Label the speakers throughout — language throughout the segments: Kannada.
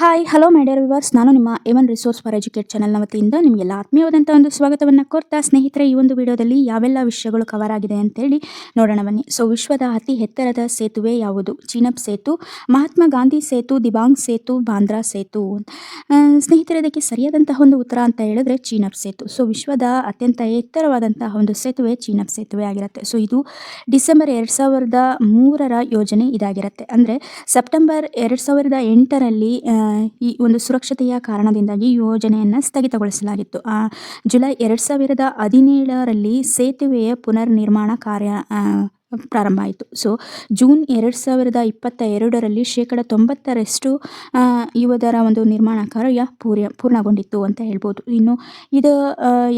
Speaker 1: ಹಾಯ್ ಹಲೋ ಮೇಡಿಯರ್ ವಿವರ್ಸ್ ನಾನು ನಿಮ್ಮ ಎವನ್ ರಿಸೋರ್ಸ್ ಫಾರ್ ಎಜುಕೇಟ್ ಚಾನಲ್ನ ವತಿಯಿಂದ ನಿಮಗೆಲ್ಲ ಆತ್ಮೀಯವಾದಂಥ ಒಂದು ಸ್ವಾಗತವನ್ನು ಕೋರ್ತಾ ಸ್ನೇಹಿತರೆ ಈ ಒಂದು ವಿಡಿಯೋದಲ್ಲಿ ಯಾವೆಲ್ಲ ವಿಷಯಗಳು ಕವರ್ ಆಗಿದೆ ಅಂತೇಳಿ ನೋಡೋಣ ಬನ್ನಿ ಸೊ ವಿಶ್ವದ ಅತಿ ಎತ್ತರದ ಸೇತುವೆ ಯಾವುದು ಚೀನಪ್ ಸೇತು ಮಹಾತ್ಮ ಗಾಂಧಿ ಸೇತು ದಿಬಾಂಗ್ ಸೇತು ಬಾಂದ್ರಾ ಸೇತು ಸ್ನೇಹಿತರೆ ಇದಕ್ಕೆ ಸರಿಯಾದಂತಹ ಒಂದು ಉತ್ತರ ಅಂತ ಹೇಳಿದ್ರೆ ಚೀನಪ್ ಸೇತು ಸೊ ವಿಶ್ವದ ಅತ್ಯಂತ ಎತ್ತರವಾದಂತಹ ಒಂದು ಸೇತುವೆ ಚೀನಪ್ ಸೇತುವೆ ಆಗಿರುತ್ತೆ ಸೊ ಇದು ಡಿಸೆಂಬರ್ ಎರಡು ಸಾವಿರದ ಮೂರರ ಯೋಜನೆ ಇದಾಗಿರುತ್ತೆ ಅಂದರೆ ಸೆಪ್ಟೆಂಬರ್ ಎರಡು ಸಾವಿರದ ಎಂಟರಲ್ಲಿ ಈ ಒಂದು ಸುರಕ್ಷತೆಯ ಕಾರಣದಿಂದಾಗಿ ಯೋಜನೆಯನ್ನು ಸ್ಥಗಿತಗೊಳಿಸಲಾಗಿತ್ತು ಜುಲೈ ಎರಡು ಸಾವಿರದ ಹದಿನೇಳರಲ್ಲಿ ಸೇತುವೆಯ ಪುನರ್ ನಿರ್ಮಾಣ ಕಾರ್ಯ ಪ್ರಾರಂಭ ಆಯಿತು ಸೊ ಜೂನ್ ಎರಡು ಸಾವಿರದ ಇಪ್ಪತ್ತ ಎರಡರಲ್ಲಿ ಶೇಕಡ ತೊಂಬತ್ತರಷ್ಟು ಯುವದರ ಒಂದು ನಿರ್ಮಾಣ ಕಾರ್ಯ ಪೂರ್ಯ ಪೂರ್ಣಗೊಂಡಿತ್ತು ಅಂತ ಹೇಳ್ಬೋದು ಇನ್ನು ಇದು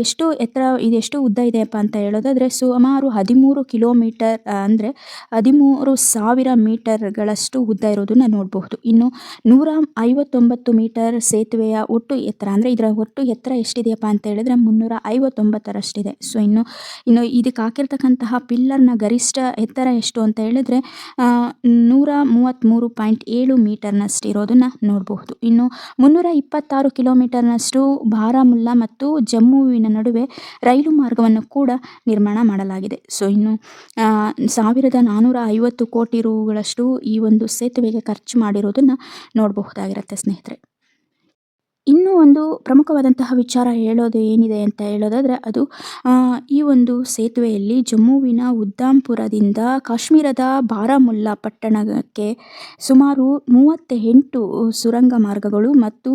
Speaker 1: ಎಷ್ಟು ಎತ್ತರ ಇದು ಎಷ್ಟು ಉದ್ದ ಇದೆಯಪ್ಪ ಅಂತ ಹೇಳೋದಾದರೆ ಸುಮಾರು ಹದಿಮೂರು ಕಿಲೋಮೀಟರ್ ಅಂದರೆ ಹದಿಮೂರು ಸಾವಿರ ಮೀಟರ್ಗಳಷ್ಟು ಉದ್ದ ಇರೋದನ್ನು ನೋಡಬಹುದು ಇನ್ನು ನೂರ ಐವತ್ತೊಂಬತ್ತು ಮೀಟರ್ ಸೇತುವೆಯ ಒಟ್ಟು ಎತ್ತರ ಅಂದರೆ ಇದರ ಒಟ್ಟು ಎತ್ತರ ಎಷ್ಟಿದೆಯಪ್ಪ ಅಂತ ಹೇಳಿದ್ರೆ ಮುನ್ನೂರ ಐವತ್ತೊಂಬತ್ತರಷ್ಟಿದೆ ಸೊ ಇನ್ನು ಇನ್ನು ಇದಕ್ಕೆ ಹಾಕಿರ್ತಕ್ಕಂತಹ ಪಿಲ್ಲರ್ನ ಗರಿಷ್ಠ ಎತ್ತರ ಎಷ್ಟು ಅಂತ ಹೇಳಿದ್ರೆ ನೂರ ಮೂವತ್ತ್ಮೂರು ಪಾಯಿಂಟ್ ಏಳು ಮೀಟರ್ನಷ್ಟು ಇರೋದನ್ನು ನೋಡಬಹುದು ಇನ್ನು ಮುನ್ನೂರ ಇಪ್ಪತ್ತಾರು ಕಿಲೋಮೀಟರ್ನಷ್ಟು ಬಾರಾಮುಲ್ಲಾ ಮತ್ತು ಜಮ್ಮುವಿನ ನಡುವೆ ರೈಲು ಮಾರ್ಗವನ್ನು ಕೂಡ ನಿರ್ಮಾಣ ಮಾಡಲಾಗಿದೆ ಸೊ ಇನ್ನು ಸಾವಿರದ ನಾನ್ನೂರ ಐವತ್ತು ಕೋಟಿ ರೂಗಳಷ್ಟು ಈ ಒಂದು ಸೇತುವೆಗೆ ಖರ್ಚು ಮಾಡಿರೋದನ್ನು ನೋಡಬಹುದಾಗಿರುತ್ತೆ ಸ್ನೇಹಿತರೆ ಇನ್ನೂ ಒಂದು ಪ್ರಮುಖವಾದಂತಹ ವಿಚಾರ ಹೇಳೋದು ಏನಿದೆ ಅಂತ ಹೇಳೋದಾದರೆ ಅದು ಈ ಒಂದು ಸೇತುವೆಯಲ್ಲಿ ಜಮ್ಮುವಿನ ಉದ್ದಾಂಪುರದಿಂದ ಕಾಶ್ಮೀರದ ಬಾರಾಮುಲ್ಲಾ ಪಟ್ಟಣಕ್ಕೆ ಸುಮಾರು ಮೂವತ್ತೆಂಟು ಸುರಂಗ ಮಾರ್ಗಗಳು ಮತ್ತು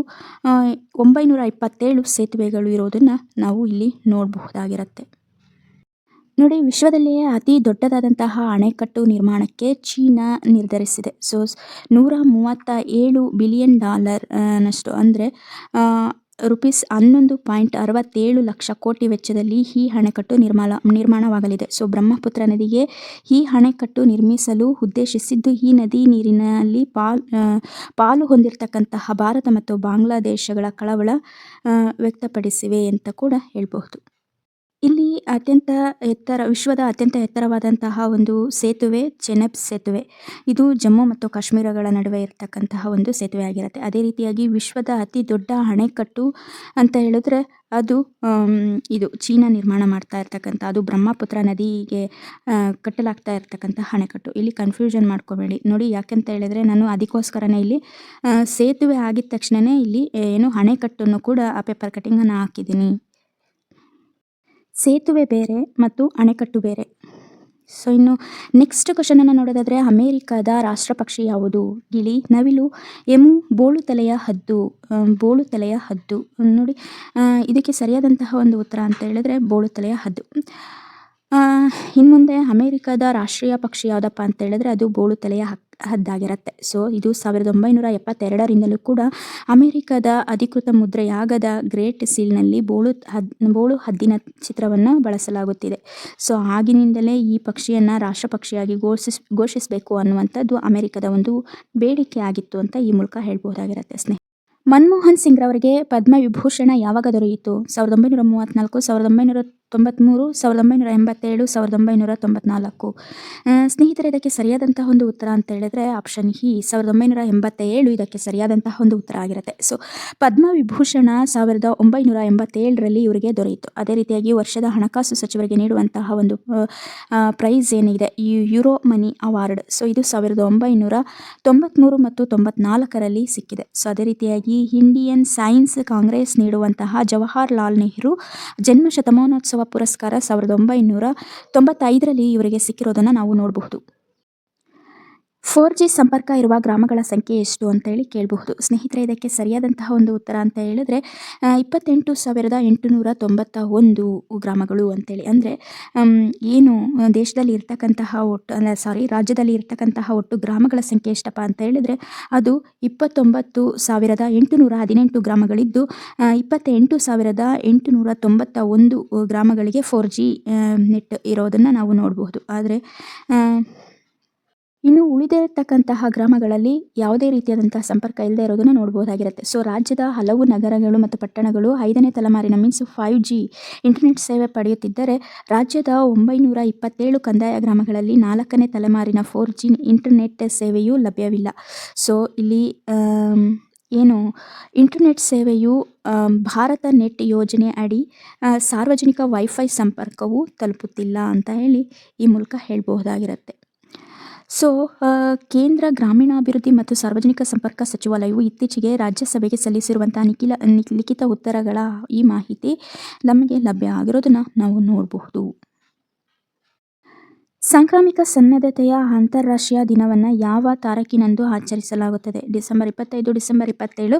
Speaker 1: ಒಂಬೈನೂರ ಇಪ್ಪತ್ತೇಳು ಸೇತುವೆಗಳು ಇರೋದನ್ನು ನಾವು ಇಲ್ಲಿ ನೋಡಬಹುದಾಗಿರತ್ತೆ ನೋಡಿ ವಿಶ್ವದಲ್ಲಿಯೇ ಅತಿ ದೊಡ್ಡದಾದಂತಹ ಅಣೆಕಟ್ಟು ನಿರ್ಮಾಣಕ್ಕೆ ಚೀನಾ ನಿರ್ಧರಿಸಿದೆ ಸೊ ನೂರ ಮೂವತ್ತ ಏಳು ಬಿಲಿಯನ್ ಡಾಲರ್ ನಷ್ಟು ಅಂದರೆ ರುಪೀಸ್ ಹನ್ನೊಂದು ಪಾಯಿಂಟ್ ಅರವತ್ತೇಳು ಲಕ್ಷ ಕೋಟಿ ವೆಚ್ಚದಲ್ಲಿ ಈ ಅಣೆಕಟ್ಟು ನಿರ್ಮಾಲ ನಿರ್ಮಾಣವಾಗಲಿದೆ ಸೊ ಬ್ರಹ್ಮಪುತ್ರ ನದಿಗೆ ಈ ಅಣೆಕಟ್ಟು ನಿರ್ಮಿಸಲು ಉದ್ದೇಶಿಸಿದ್ದು ಈ ನದಿ ನೀರಿನಲ್ಲಿ ಪಾಲ್ ಪಾಲು ಹೊಂದಿರತಕ್ಕಂತಹ ಭಾರತ ಮತ್ತು ಬಾಂಗ್ಲಾದೇಶಗಳ ಕಳವಳ ವ್ಯಕ್ತಪಡಿಸಿವೆ ಅಂತ ಕೂಡ ಹೇಳಬಹುದು ಇಲ್ಲಿ ಅತ್ಯಂತ ಎತ್ತರ ವಿಶ್ವದ ಅತ್ಯಂತ ಎತ್ತರವಾದಂತಹ ಒಂದು ಸೇತುವೆ ಚೆನಬ್ ಸೇತುವೆ ಇದು ಜಮ್ಮು ಮತ್ತು ಕಾಶ್ಮೀರಗಳ ನಡುವೆ ಇರತಕ್ಕಂತಹ ಒಂದು ಸೇತುವೆ ಆಗಿರುತ್ತೆ ಅದೇ ರೀತಿಯಾಗಿ ವಿಶ್ವದ ಅತಿ ದೊಡ್ಡ ಅಣೆಕಟ್ಟು ಅಂತ ಹೇಳಿದ್ರೆ ಅದು ಇದು ಚೀನಾ ನಿರ್ಮಾಣ ಮಾಡ್ತಾ ಇರ್ತಕ್ಕಂಥ ಅದು ಬ್ರಹ್ಮಪುತ್ರ ನದಿಗೆ ಕಟ್ಟಲಾಗ್ತಾ ಇರ್ತಕ್ಕಂಥ ಅಣೆಕಟ್ಟು ಇಲ್ಲಿ ಕನ್ಫ್ಯೂಷನ್ ಮಾಡ್ಕೋಬೇಡಿ ನೋಡಿ ಯಾಕೆಂತ ಹೇಳಿದ್ರೆ ನಾನು ಅದಕ್ಕೋಸ್ಕರನೇ ಇಲ್ಲಿ ಸೇತುವೆ ಆಗಿದ ತಕ್ಷಣವೇ ಇಲ್ಲಿ ಏನು ಅಣೆಕಟ್ಟನ್ನು ಕೂಡ ಆ ಪೇಪರ್ ಕಟ್ಟಿಂಗನ್ನು ಹಾಕಿದ್ದೀನಿ ಸೇತುವೆ ಬೇರೆ ಮತ್ತು ಅಣೆಕಟ್ಟು ಬೇರೆ ಸೊ ಇನ್ನು ನೆಕ್ಸ್ಟ್ ಕ್ವಶನನ್ನು ನೋಡೋದಾದರೆ ಅಮೇರಿಕಾದ ರಾಷ್ಟ್ರ ಪಕ್ಷಿ ಯಾವುದು ಗಿಳಿ ನವಿಲು ಎಮು ಬೋಳು ತಲೆಯ ಹದ್ದು ಬೋಳು ತಲೆಯ ಹದ್ದು ನೋಡಿ ಇದಕ್ಕೆ ಸರಿಯಾದಂತಹ ಒಂದು ಉತ್ತರ ಅಂತ ಹೇಳಿದ್ರೆ ಬೋಳು ತಲೆಯ ಹದ್ದು ಇನ್ನು ಮುಂದೆ ಅಮೇರಿಕಾದ ರಾಷ್ಟ್ರೀಯ ಪಕ್ಷಿ ಯಾವುದಪ್ಪ ಅಂತ ಹೇಳಿದ್ರೆ ಅದು ಬೋಳು ತಲೆಯ ಹಕ್ಕಿ ಹದ್ದಾಗಿರುತ್ತೆ ಸೊ ಇದು ಸಾವಿರದ ಒಂಬೈನೂರ ಎಪ್ಪತ್ತೆರಡರಿಂದಲೂ ಕೂಡ ಅಮೆರಿಕದ ಅಧಿಕೃತ ಮುದ್ರೆಯಾಗದ ಗ್ರೇಟ್ ಸೀಲ್ನಲ್ಲಿ ಬೋಳು ಹದ್ ಬೋಳು ಹದ್ದಿನ ಚಿತ್ರವನ್ನು ಬಳಸಲಾಗುತ್ತಿದೆ ಸೊ ಆಗಿನಿಂದಲೇ ಈ ಪಕ್ಷಿಯನ್ನು ರಾಷ್ಟ್ರ ಪಕ್ಷಿಯಾಗಿ ಘೋಷಿಸ್ ಘೋಷಿಸಬೇಕು ಅನ್ನುವಂಥದ್ದು ಅಮೆರಿಕದ ಒಂದು ಬೇಡಿಕೆ ಆಗಿತ್ತು ಅಂತ ಈ ಮೂಲಕ ಹೇಳ್ಬೋದಾಗಿರುತ್ತೆ ಸ್ನೇಹ ಮನಮೋಹನ್ ಸಿಂಗ್ರವರಿಗೆ ರವರಿಗೆ ಪದ್ಮವಿಭೂಷಣ ಯಾವಾಗ ದೊರೆಯಿತು ಸಾವಿರದ ಒಂಬೈನೂರ ಮೂವತ್ತ್ನಾಲ್ಕು ಸಾವಿರದ ಒಂಬೈನೂರ ತೊಂಬತ್ಮೂರು ಸಾವಿರದ ಒಂಬೈನೂರ ಎಂಬತ್ತೇಳು ಸಾವಿರದ ಒಂಬೈನೂರ ತೊಂಬತ್ನಾಲ್ಕು ಸ್ನೇಹಿತರೆ ಇದಕ್ಕೆ ಸರಿಯಾದಂತಹ ಒಂದು ಉತ್ತರ ಅಂತ ಹೇಳಿದ್ರೆ ಆಪ್ಷನ್ ಹಿ ಸಾವಿರದ ಒಂಬೈನೂರ ಎಂಬತ್ತೇಳು ಇದಕ್ಕೆ ಸರಿಯಾದಂತಹ ಒಂದು ಉತ್ತರ ಆಗಿರುತ್ತೆ ಸೊ ಪದ್ಮ ವಿಭೂಷಣ ಸಾವಿರದ ಒಂಬೈನೂರ ಎಂಬತ್ತೇಳರಲ್ಲಿ ಇವರಿಗೆ ದೊರೆಯಿತು ಅದೇ ರೀತಿಯಾಗಿ ವರ್ಷದ ಹಣಕಾಸು ಸಚಿವರಿಗೆ ನೀಡುವಂತಹ ಒಂದು ಪ್ರೈಸ್ ಏನಿದೆ ಈ ಯುರೋ ಮನಿ ಅವಾರ್ಡ್ ಸೊ ಇದು ಸಾವಿರದ ಒಂಬೈನೂರ ತೊಂಬತ್ತ್ಮೂರು ಮತ್ತು ತೊಂಬತ್ನಾಲ್ಕರಲ್ಲಿ ಸಿಕ್ಕಿದೆ ಸೊ ಅದೇ ರೀತಿಯಾಗಿ ಇಂಡಿಯನ್ ಸೈನ್ಸ್ ಕಾಂಗ್ರೆಸ್ ನೀಡುವಂತಹ ಜವಾಹರ್ಲಾಲ್ ನೆಹರು ಜನ್ಮ ಶತಮಾನೋತ್ಸವ ಪುರಸ್ಕಾರ ಸಾವಿರದ ಒಂಬೈನೂರ ತೊಂಬತ್ತೈದರಲ್ಲಿ ಇವರಿಗೆ ಸಿಕ್ಕಿರೋದನ್ನು ನಾವು ನೋಡಬಹುದು ಫೋರ್ ಜಿ ಸಂಪರ್ಕ ಇರುವ ಗ್ರಾಮಗಳ ಸಂಖ್ಯೆ ಎಷ್ಟು ಅಂತ ಹೇಳಿ ಕೇಳಬಹುದು ಸ್ನೇಹಿತರೆ ಇದಕ್ಕೆ ಸರಿಯಾದಂತಹ ಒಂದು ಉತ್ತರ ಅಂತ ಹೇಳಿದ್ರೆ ಇಪ್ಪತ್ತೆಂಟು ಸಾವಿರದ ಎಂಟುನೂರ ತೊಂಬತ್ತ ಒಂದು ಗ್ರಾಮಗಳು ಅಂತೇಳಿ ಅಂದರೆ ಏನು ದೇಶದಲ್ಲಿ ಇರ್ತಕ್ಕಂತಹ ಒಟ್ಟು ಅಂದರೆ ಸಾರಿ ರಾಜ್ಯದಲ್ಲಿ ಇರ್ತಕ್ಕಂತಹ ಒಟ್ಟು ಗ್ರಾಮಗಳ ಸಂಖ್ಯೆ ಎಷ್ಟಪ್ಪ ಅಂತ ಹೇಳಿದರೆ ಅದು ಇಪ್ಪತ್ತೊಂಬತ್ತು ಸಾವಿರದ ಎಂಟುನೂರ ಹದಿನೆಂಟು ಗ್ರಾಮಗಳಿದ್ದು ಇಪ್ಪತ್ತೆಂಟು ಸಾವಿರದ ಎಂಟುನೂರ ತೊಂಬತ್ತ ಒಂದು ಗ್ರಾಮಗಳಿಗೆ ಫೋರ್ ಜಿ ನೆಟ್ ಇರೋದನ್ನು ನಾವು ನೋಡಬಹುದು ಆದರೆ ಇನ್ನು ಉಳಿದಿರತಕ್ಕಂತಹ ಗ್ರಾಮಗಳಲ್ಲಿ ಯಾವುದೇ ರೀತಿಯಾದಂತಹ ಸಂಪರ್ಕ ಇಲ್ಲದೆ ಇರೋದನ್ನು ನೋಡಬಹುದಾಗಿರುತ್ತೆ ಸೊ ರಾಜ್ಯದ ಹಲವು ನಗರಗಳು ಮತ್ತು ಪಟ್ಟಣಗಳು ಐದನೇ ತಲೆಮಾರಿನ ಮೀನ್ಸ್ ಫೈವ್ ಜಿ ಇಂಟರ್ನೆಟ್ ಸೇವೆ ಪಡೆಯುತ್ತಿದ್ದರೆ ರಾಜ್ಯದ ಒಂಬೈನೂರ ಇಪ್ಪತ್ತೇಳು ಕಂದಾಯ ಗ್ರಾಮಗಳಲ್ಲಿ ನಾಲ್ಕನೇ ತಲೆಮಾರಿನ ಫೋರ್ ಜಿ ಇಂಟರ್ನೆಟ್ ಸೇವೆಯೂ ಲಭ್ಯವಿಲ್ಲ ಸೊ ಇಲ್ಲಿ ಏನು ಇಂಟರ್ನೆಟ್ ಸೇವೆಯು ಭಾರತ ನೆಟ್ ಯೋಜನೆ ಅಡಿ ಸಾರ್ವಜನಿಕ ವೈಫೈ ಸಂಪರ್ಕವು ತಲುಪುತ್ತಿಲ್ಲ ಅಂತ ಹೇಳಿ ಈ ಮೂಲಕ ಹೇಳಬಹುದಾಗಿರುತ್ತೆ ಸೊ ಕೇಂದ್ರ ಗ್ರಾಮೀಣಾಭಿವೃದ್ಧಿ ಮತ್ತು ಸಾರ್ವಜನಿಕ ಸಂಪರ್ಕ ಸಚಿವಾಲಯವು ಇತ್ತೀಚೆಗೆ ರಾಜ್ಯಸಭೆಗೆ ಸಲ್ಲಿಸಿರುವಂಥ ನಿಖಿಲ ಲಿಖಿತ ಉತ್ತರಗಳ ಈ ಮಾಹಿತಿ ನಮಗೆ ಲಭ್ಯ ಆಗಿರೋದನ್ನು ನಾವು ನೋಡಬಹುದು ಸಾಂಕ್ರಾಮಿಕ ಸನ್ನದ್ಧತೆಯ ಅಂತಾರಾಷ್ಟ್ರೀಯ ದಿನವನ್ನು ಯಾವ ತಾರೀಕಿನಂದು ಆಚರಿಸಲಾಗುತ್ತದೆ ಡಿಸೆಂಬರ್ ಇಪ್ಪತ್ತೈದು ಡಿಸೆಂಬರ್ ಇಪ್ಪತ್ತೇಳು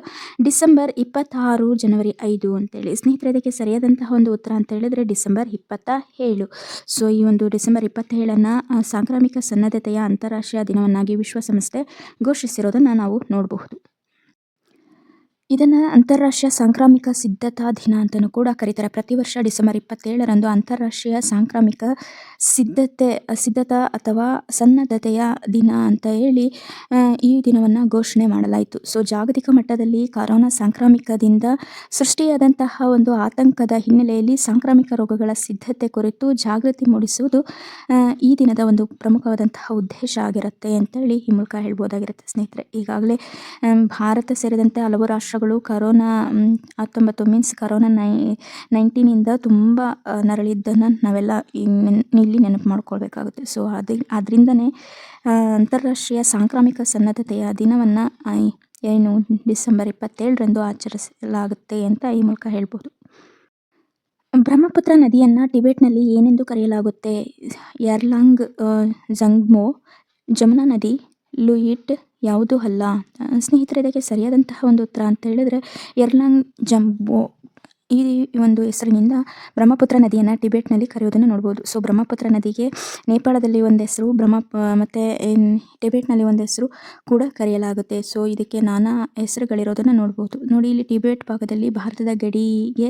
Speaker 1: ಡಿಸೆಂಬರ್ ಇಪ್ಪತ್ತಾರು ಜನವರಿ ಐದು ಅಂತೇಳಿ ಸ್ನೇಹಿತರೆ ಇದಕ್ಕೆ ಸರಿಯಾದಂತಹ ಒಂದು ಉತ್ತರ ಅಂತ ಹೇಳಿದರೆ ಡಿಸೆಂಬರ್ ಇಪ್ಪತ್ತ ಏಳು ಸೊ ಈ ಒಂದು ಡಿಸೆಂಬರ್ ಇಪ್ಪತ್ತೇಳನ್ನು ಸಾಂಕ್ರಾಮಿಕ ಸನ್ನದ್ಧತೆಯ ಅಂತಾರಾಷ್ಟ್ರೀಯ ದಿನವನ್ನಾಗಿ ವಿಶ್ವಸಂಸ್ಥೆ ಘೋಷಿಸಿರೋದನ್ನು ನಾವು ನೋಡಬಹುದು ಇದನ್ನು ಅಂತಾರಾಷ್ಟ್ರೀಯ ಸಾಂಕ್ರಾಮಿಕ ಸಿದ್ಧತಾ ದಿನ ಅಂತಲೂ ಕೂಡ ಕರೀತಾರೆ ಪ್ರತಿ ವರ್ಷ ಡಿಸೆಂಬರ್ ಇಪ್ಪತ್ತೇಳರಂದು ಅಂತಾರಾಷ್ಟ್ರೀಯ ಸಾಂಕ್ರಾಮಿಕ ಸಿದ್ಧತೆ ಸಿದ್ಧತಾ ಅಥವಾ ಸನ್ನದ್ಧತೆಯ ದಿನ ಅಂತ ಹೇಳಿ ಈ ದಿನವನ್ನು ಘೋಷಣೆ ಮಾಡಲಾಯಿತು ಸೊ ಜಾಗತಿಕ ಮಟ್ಟದಲ್ಲಿ ಕರೋನಾ ಸಾಂಕ್ರಾಮಿಕದಿಂದ ಸೃಷ್ಟಿಯಾದಂತಹ ಒಂದು ಆತಂಕದ ಹಿನ್ನೆಲೆಯಲ್ಲಿ ಸಾಂಕ್ರಾಮಿಕ ರೋಗಗಳ ಸಿದ್ಧತೆ ಕುರಿತು ಜಾಗೃತಿ ಮೂಡಿಸುವುದು ಈ ದಿನದ ಒಂದು ಪ್ರಮುಖವಾದಂತಹ ಉದ್ದೇಶ ಆಗಿರುತ್ತೆ ಅಂತೇಳಿ ಈ ಮೂಲಕ ಹೇಳ್ಬೋದಾಗಿರುತ್ತೆ ಸ್ನೇಹಿತರೆ ಈಗಾಗಲೇ ಭಾರತ ಸೇರಿದಂತೆ ಹಲವು ರಾಷ್ಟ್ರ ರಾಷ್ಟ್ರಗಳು ಕರೋನಾ ಹತ್ತೊಂಬತ್ತು ಮೀನ್ಸ್ ಕರೋನಾ ನೈ ನೈನ್ಟೀನಿಂದ ತುಂಬ ನರಳಿದ್ದನ್ನು ನಾವೆಲ್ಲ ಇಲ್ಲಿ ನೆನಪು ಮಾಡ್ಕೊಳ್ಬೇಕಾಗುತ್ತೆ ಸೊ ಅದೇ ಅದರಿಂದನೇ ಅಂತಾರಾಷ್ಟ್ರೀಯ ಸಾಂಕ್ರಾಮಿಕ ಸನ್ನದ್ಧತೆಯ ದಿನವನ್ನು ಏನು ಡಿಸೆಂಬರ್ ಇಪ್ಪತ್ತೇಳರಂದು ಆಚರಿಸಲಾಗುತ್ತೆ ಅಂತ ಈ ಮೂಲಕ ಹೇಳ್ಬೋದು ಬ್ರಹ್ಮಪುತ್ರ ನದಿಯನ್ನು ಟಿಬೆಟ್ನಲ್ಲಿ ಏನೆಂದು ಕರೆಯಲಾಗುತ್ತೆ ಯರ್ಲಾಂಗ್ ಜಂಗ್ಮೋ ಜಮುನಾ ನದಿ ಲುಯಿಟ್ ಯಾವುದೂ ಅಲ್ಲ ಸ್ನೇಹಿತರೆ ಇದಕ್ಕೆ ಸರಿಯಾದಂತಹ ಒಂದು ಉತ್ತರ ಅಂತ ಹೇಳಿದರೆ ಎರ್ಲಾಂಗ್ ಜಂಬೋ ಈ ಒಂದು ಹೆಸರಿನಿಂದ ಬ್ರಹ್ಮಪುತ್ರ ನದಿಯನ್ನು ಟಿಬೆಟ್ನಲ್ಲಿ ಕರೆಯೋದನ್ನು ನೋಡ್ಬೋದು ಸೊ ಬ್ರಹ್ಮಪುತ್ರ ನದಿಗೆ ನೇಪಾಳದಲ್ಲಿ ಒಂದು ಹೆಸರು ಬ್ರಹ್ಮ ಮತ್ತು ಟಿಬೆಟ್ನಲ್ಲಿ ಒಂದು ಹೆಸರು ಕೂಡ ಕರೆಯಲಾಗುತ್ತೆ ಸೊ ಇದಕ್ಕೆ ನಾನಾ ಹೆಸರುಗಳಿರೋದನ್ನು ನೋಡ್ಬೋದು ನೋಡಿ ಇಲ್ಲಿ ಟಿಬೆಟ್ ಭಾಗದಲ್ಲಿ ಭಾರತದ ಗಡಿಗೆ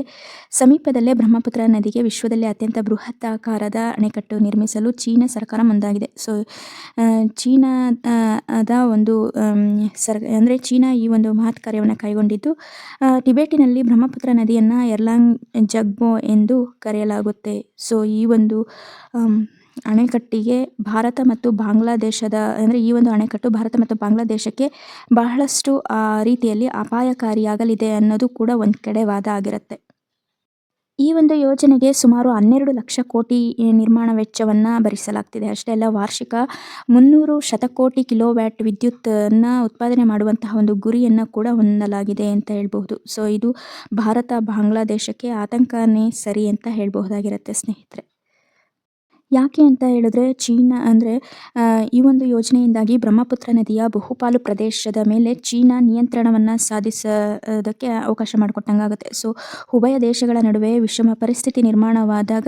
Speaker 1: ಸಮೀಪದಲ್ಲೇ ಬ್ರಹ್ಮಪುತ್ರ ನದಿಗೆ ವಿಶ್ವದಲ್ಲೇ ಅತ್ಯಂತ ಬೃಹತ್ ಆಕಾರದ ಅಣೆಕಟ್ಟು ನಿರ್ಮಿಸಲು ಚೀನಾ ಸರ್ಕಾರ ಮುಂದಾಗಿದೆ ಸೊ ಚೀನಾದ ಒಂದು ಸರ್ ಅಂದರೆ ಚೀನಾ ಈ ಒಂದು ಮಹತ್ ಕಾರ್ಯವನ್ನು ಕೈಗೊಂಡಿದ್ದು ಟಿಬೆಟಿನಲ್ಲಿ ಬ್ರಹ್ಮಪುತ್ರ ನದಿಯನ್ನು ಎರ್ಲಾಂಗ್ ಜಗ್ಮೋ ಎಂದು ಕರೆಯಲಾಗುತ್ತೆ ಸೊ ಈ ಒಂದು ಅಣೆಕಟ್ಟಿಗೆ ಭಾರತ ಮತ್ತು ಬಾಂಗ್ಲಾದೇಶದ ಅಂದರೆ ಈ ಒಂದು ಅಣೆಕಟ್ಟು ಭಾರತ ಮತ್ತು ಬಾಂಗ್ಲಾದೇಶಕ್ಕೆ ಬಹಳಷ್ಟು ರೀತಿಯಲ್ಲಿ ಅಪಾಯಕಾರಿಯಾಗಲಿದೆ ಅನ್ನೋದು ಕೂಡ ಒಂದು ಕಡೆ ವಾದ ಆಗಿರುತ್ತೆ ಈ ಒಂದು ಯೋಜನೆಗೆ ಸುಮಾರು ಹನ್ನೆರಡು ಲಕ್ಷ ಕೋಟಿ ನಿರ್ಮಾಣ ವೆಚ್ಚವನ್ನು ಭರಿಸಲಾಗ್ತಿದೆ ಅಷ್ಟೇ ಅಲ್ಲ ವಾರ್ಷಿಕ ಮುನ್ನೂರು ಶತಕೋಟಿ ಕಿಲೋವ್ಯಾಟ್ ವಿದ್ಯುತ್ತನ್ನು ಉತ್ಪಾದನೆ ಮಾಡುವಂತಹ ಒಂದು ಗುರಿಯನ್ನು ಕೂಡ ಹೊಂದಲಾಗಿದೆ ಅಂತ ಹೇಳಬಹುದು ಸೊ ಇದು ಭಾರತ ಬಾಂಗ್ಲಾದೇಶಕ್ಕೆ ಆತಂಕನೇ ಸರಿ ಅಂತ ಹೇಳಬಹುದಾಗಿರುತ್ತೆ ಸ್ನೇಹಿತರೆ ಯಾಕೆ ಅಂತ ಹೇಳಿದ್ರೆ ಚೀನಾ ಅಂದರೆ ಈ ಒಂದು ಯೋಜನೆಯಿಂದಾಗಿ ಬ್ರಹ್ಮಪುತ್ರ ನದಿಯ ಬಹುಪಾಲು ಪ್ರದೇಶದ ಮೇಲೆ ಚೀನಾ ನಿಯಂತ್ರಣವನ್ನು ಸಾಧಿಸೋದಕ್ಕೆ ಅವಕಾಶ ಮಾಡಿಕೊಟ್ಟಂಗಾಗುತ್ತೆ ಸೊ ಉಭಯ ದೇಶಗಳ ನಡುವೆ ವಿಷಮ ಪರಿಸ್ಥಿತಿ ನಿರ್ಮಾಣವಾದಾಗ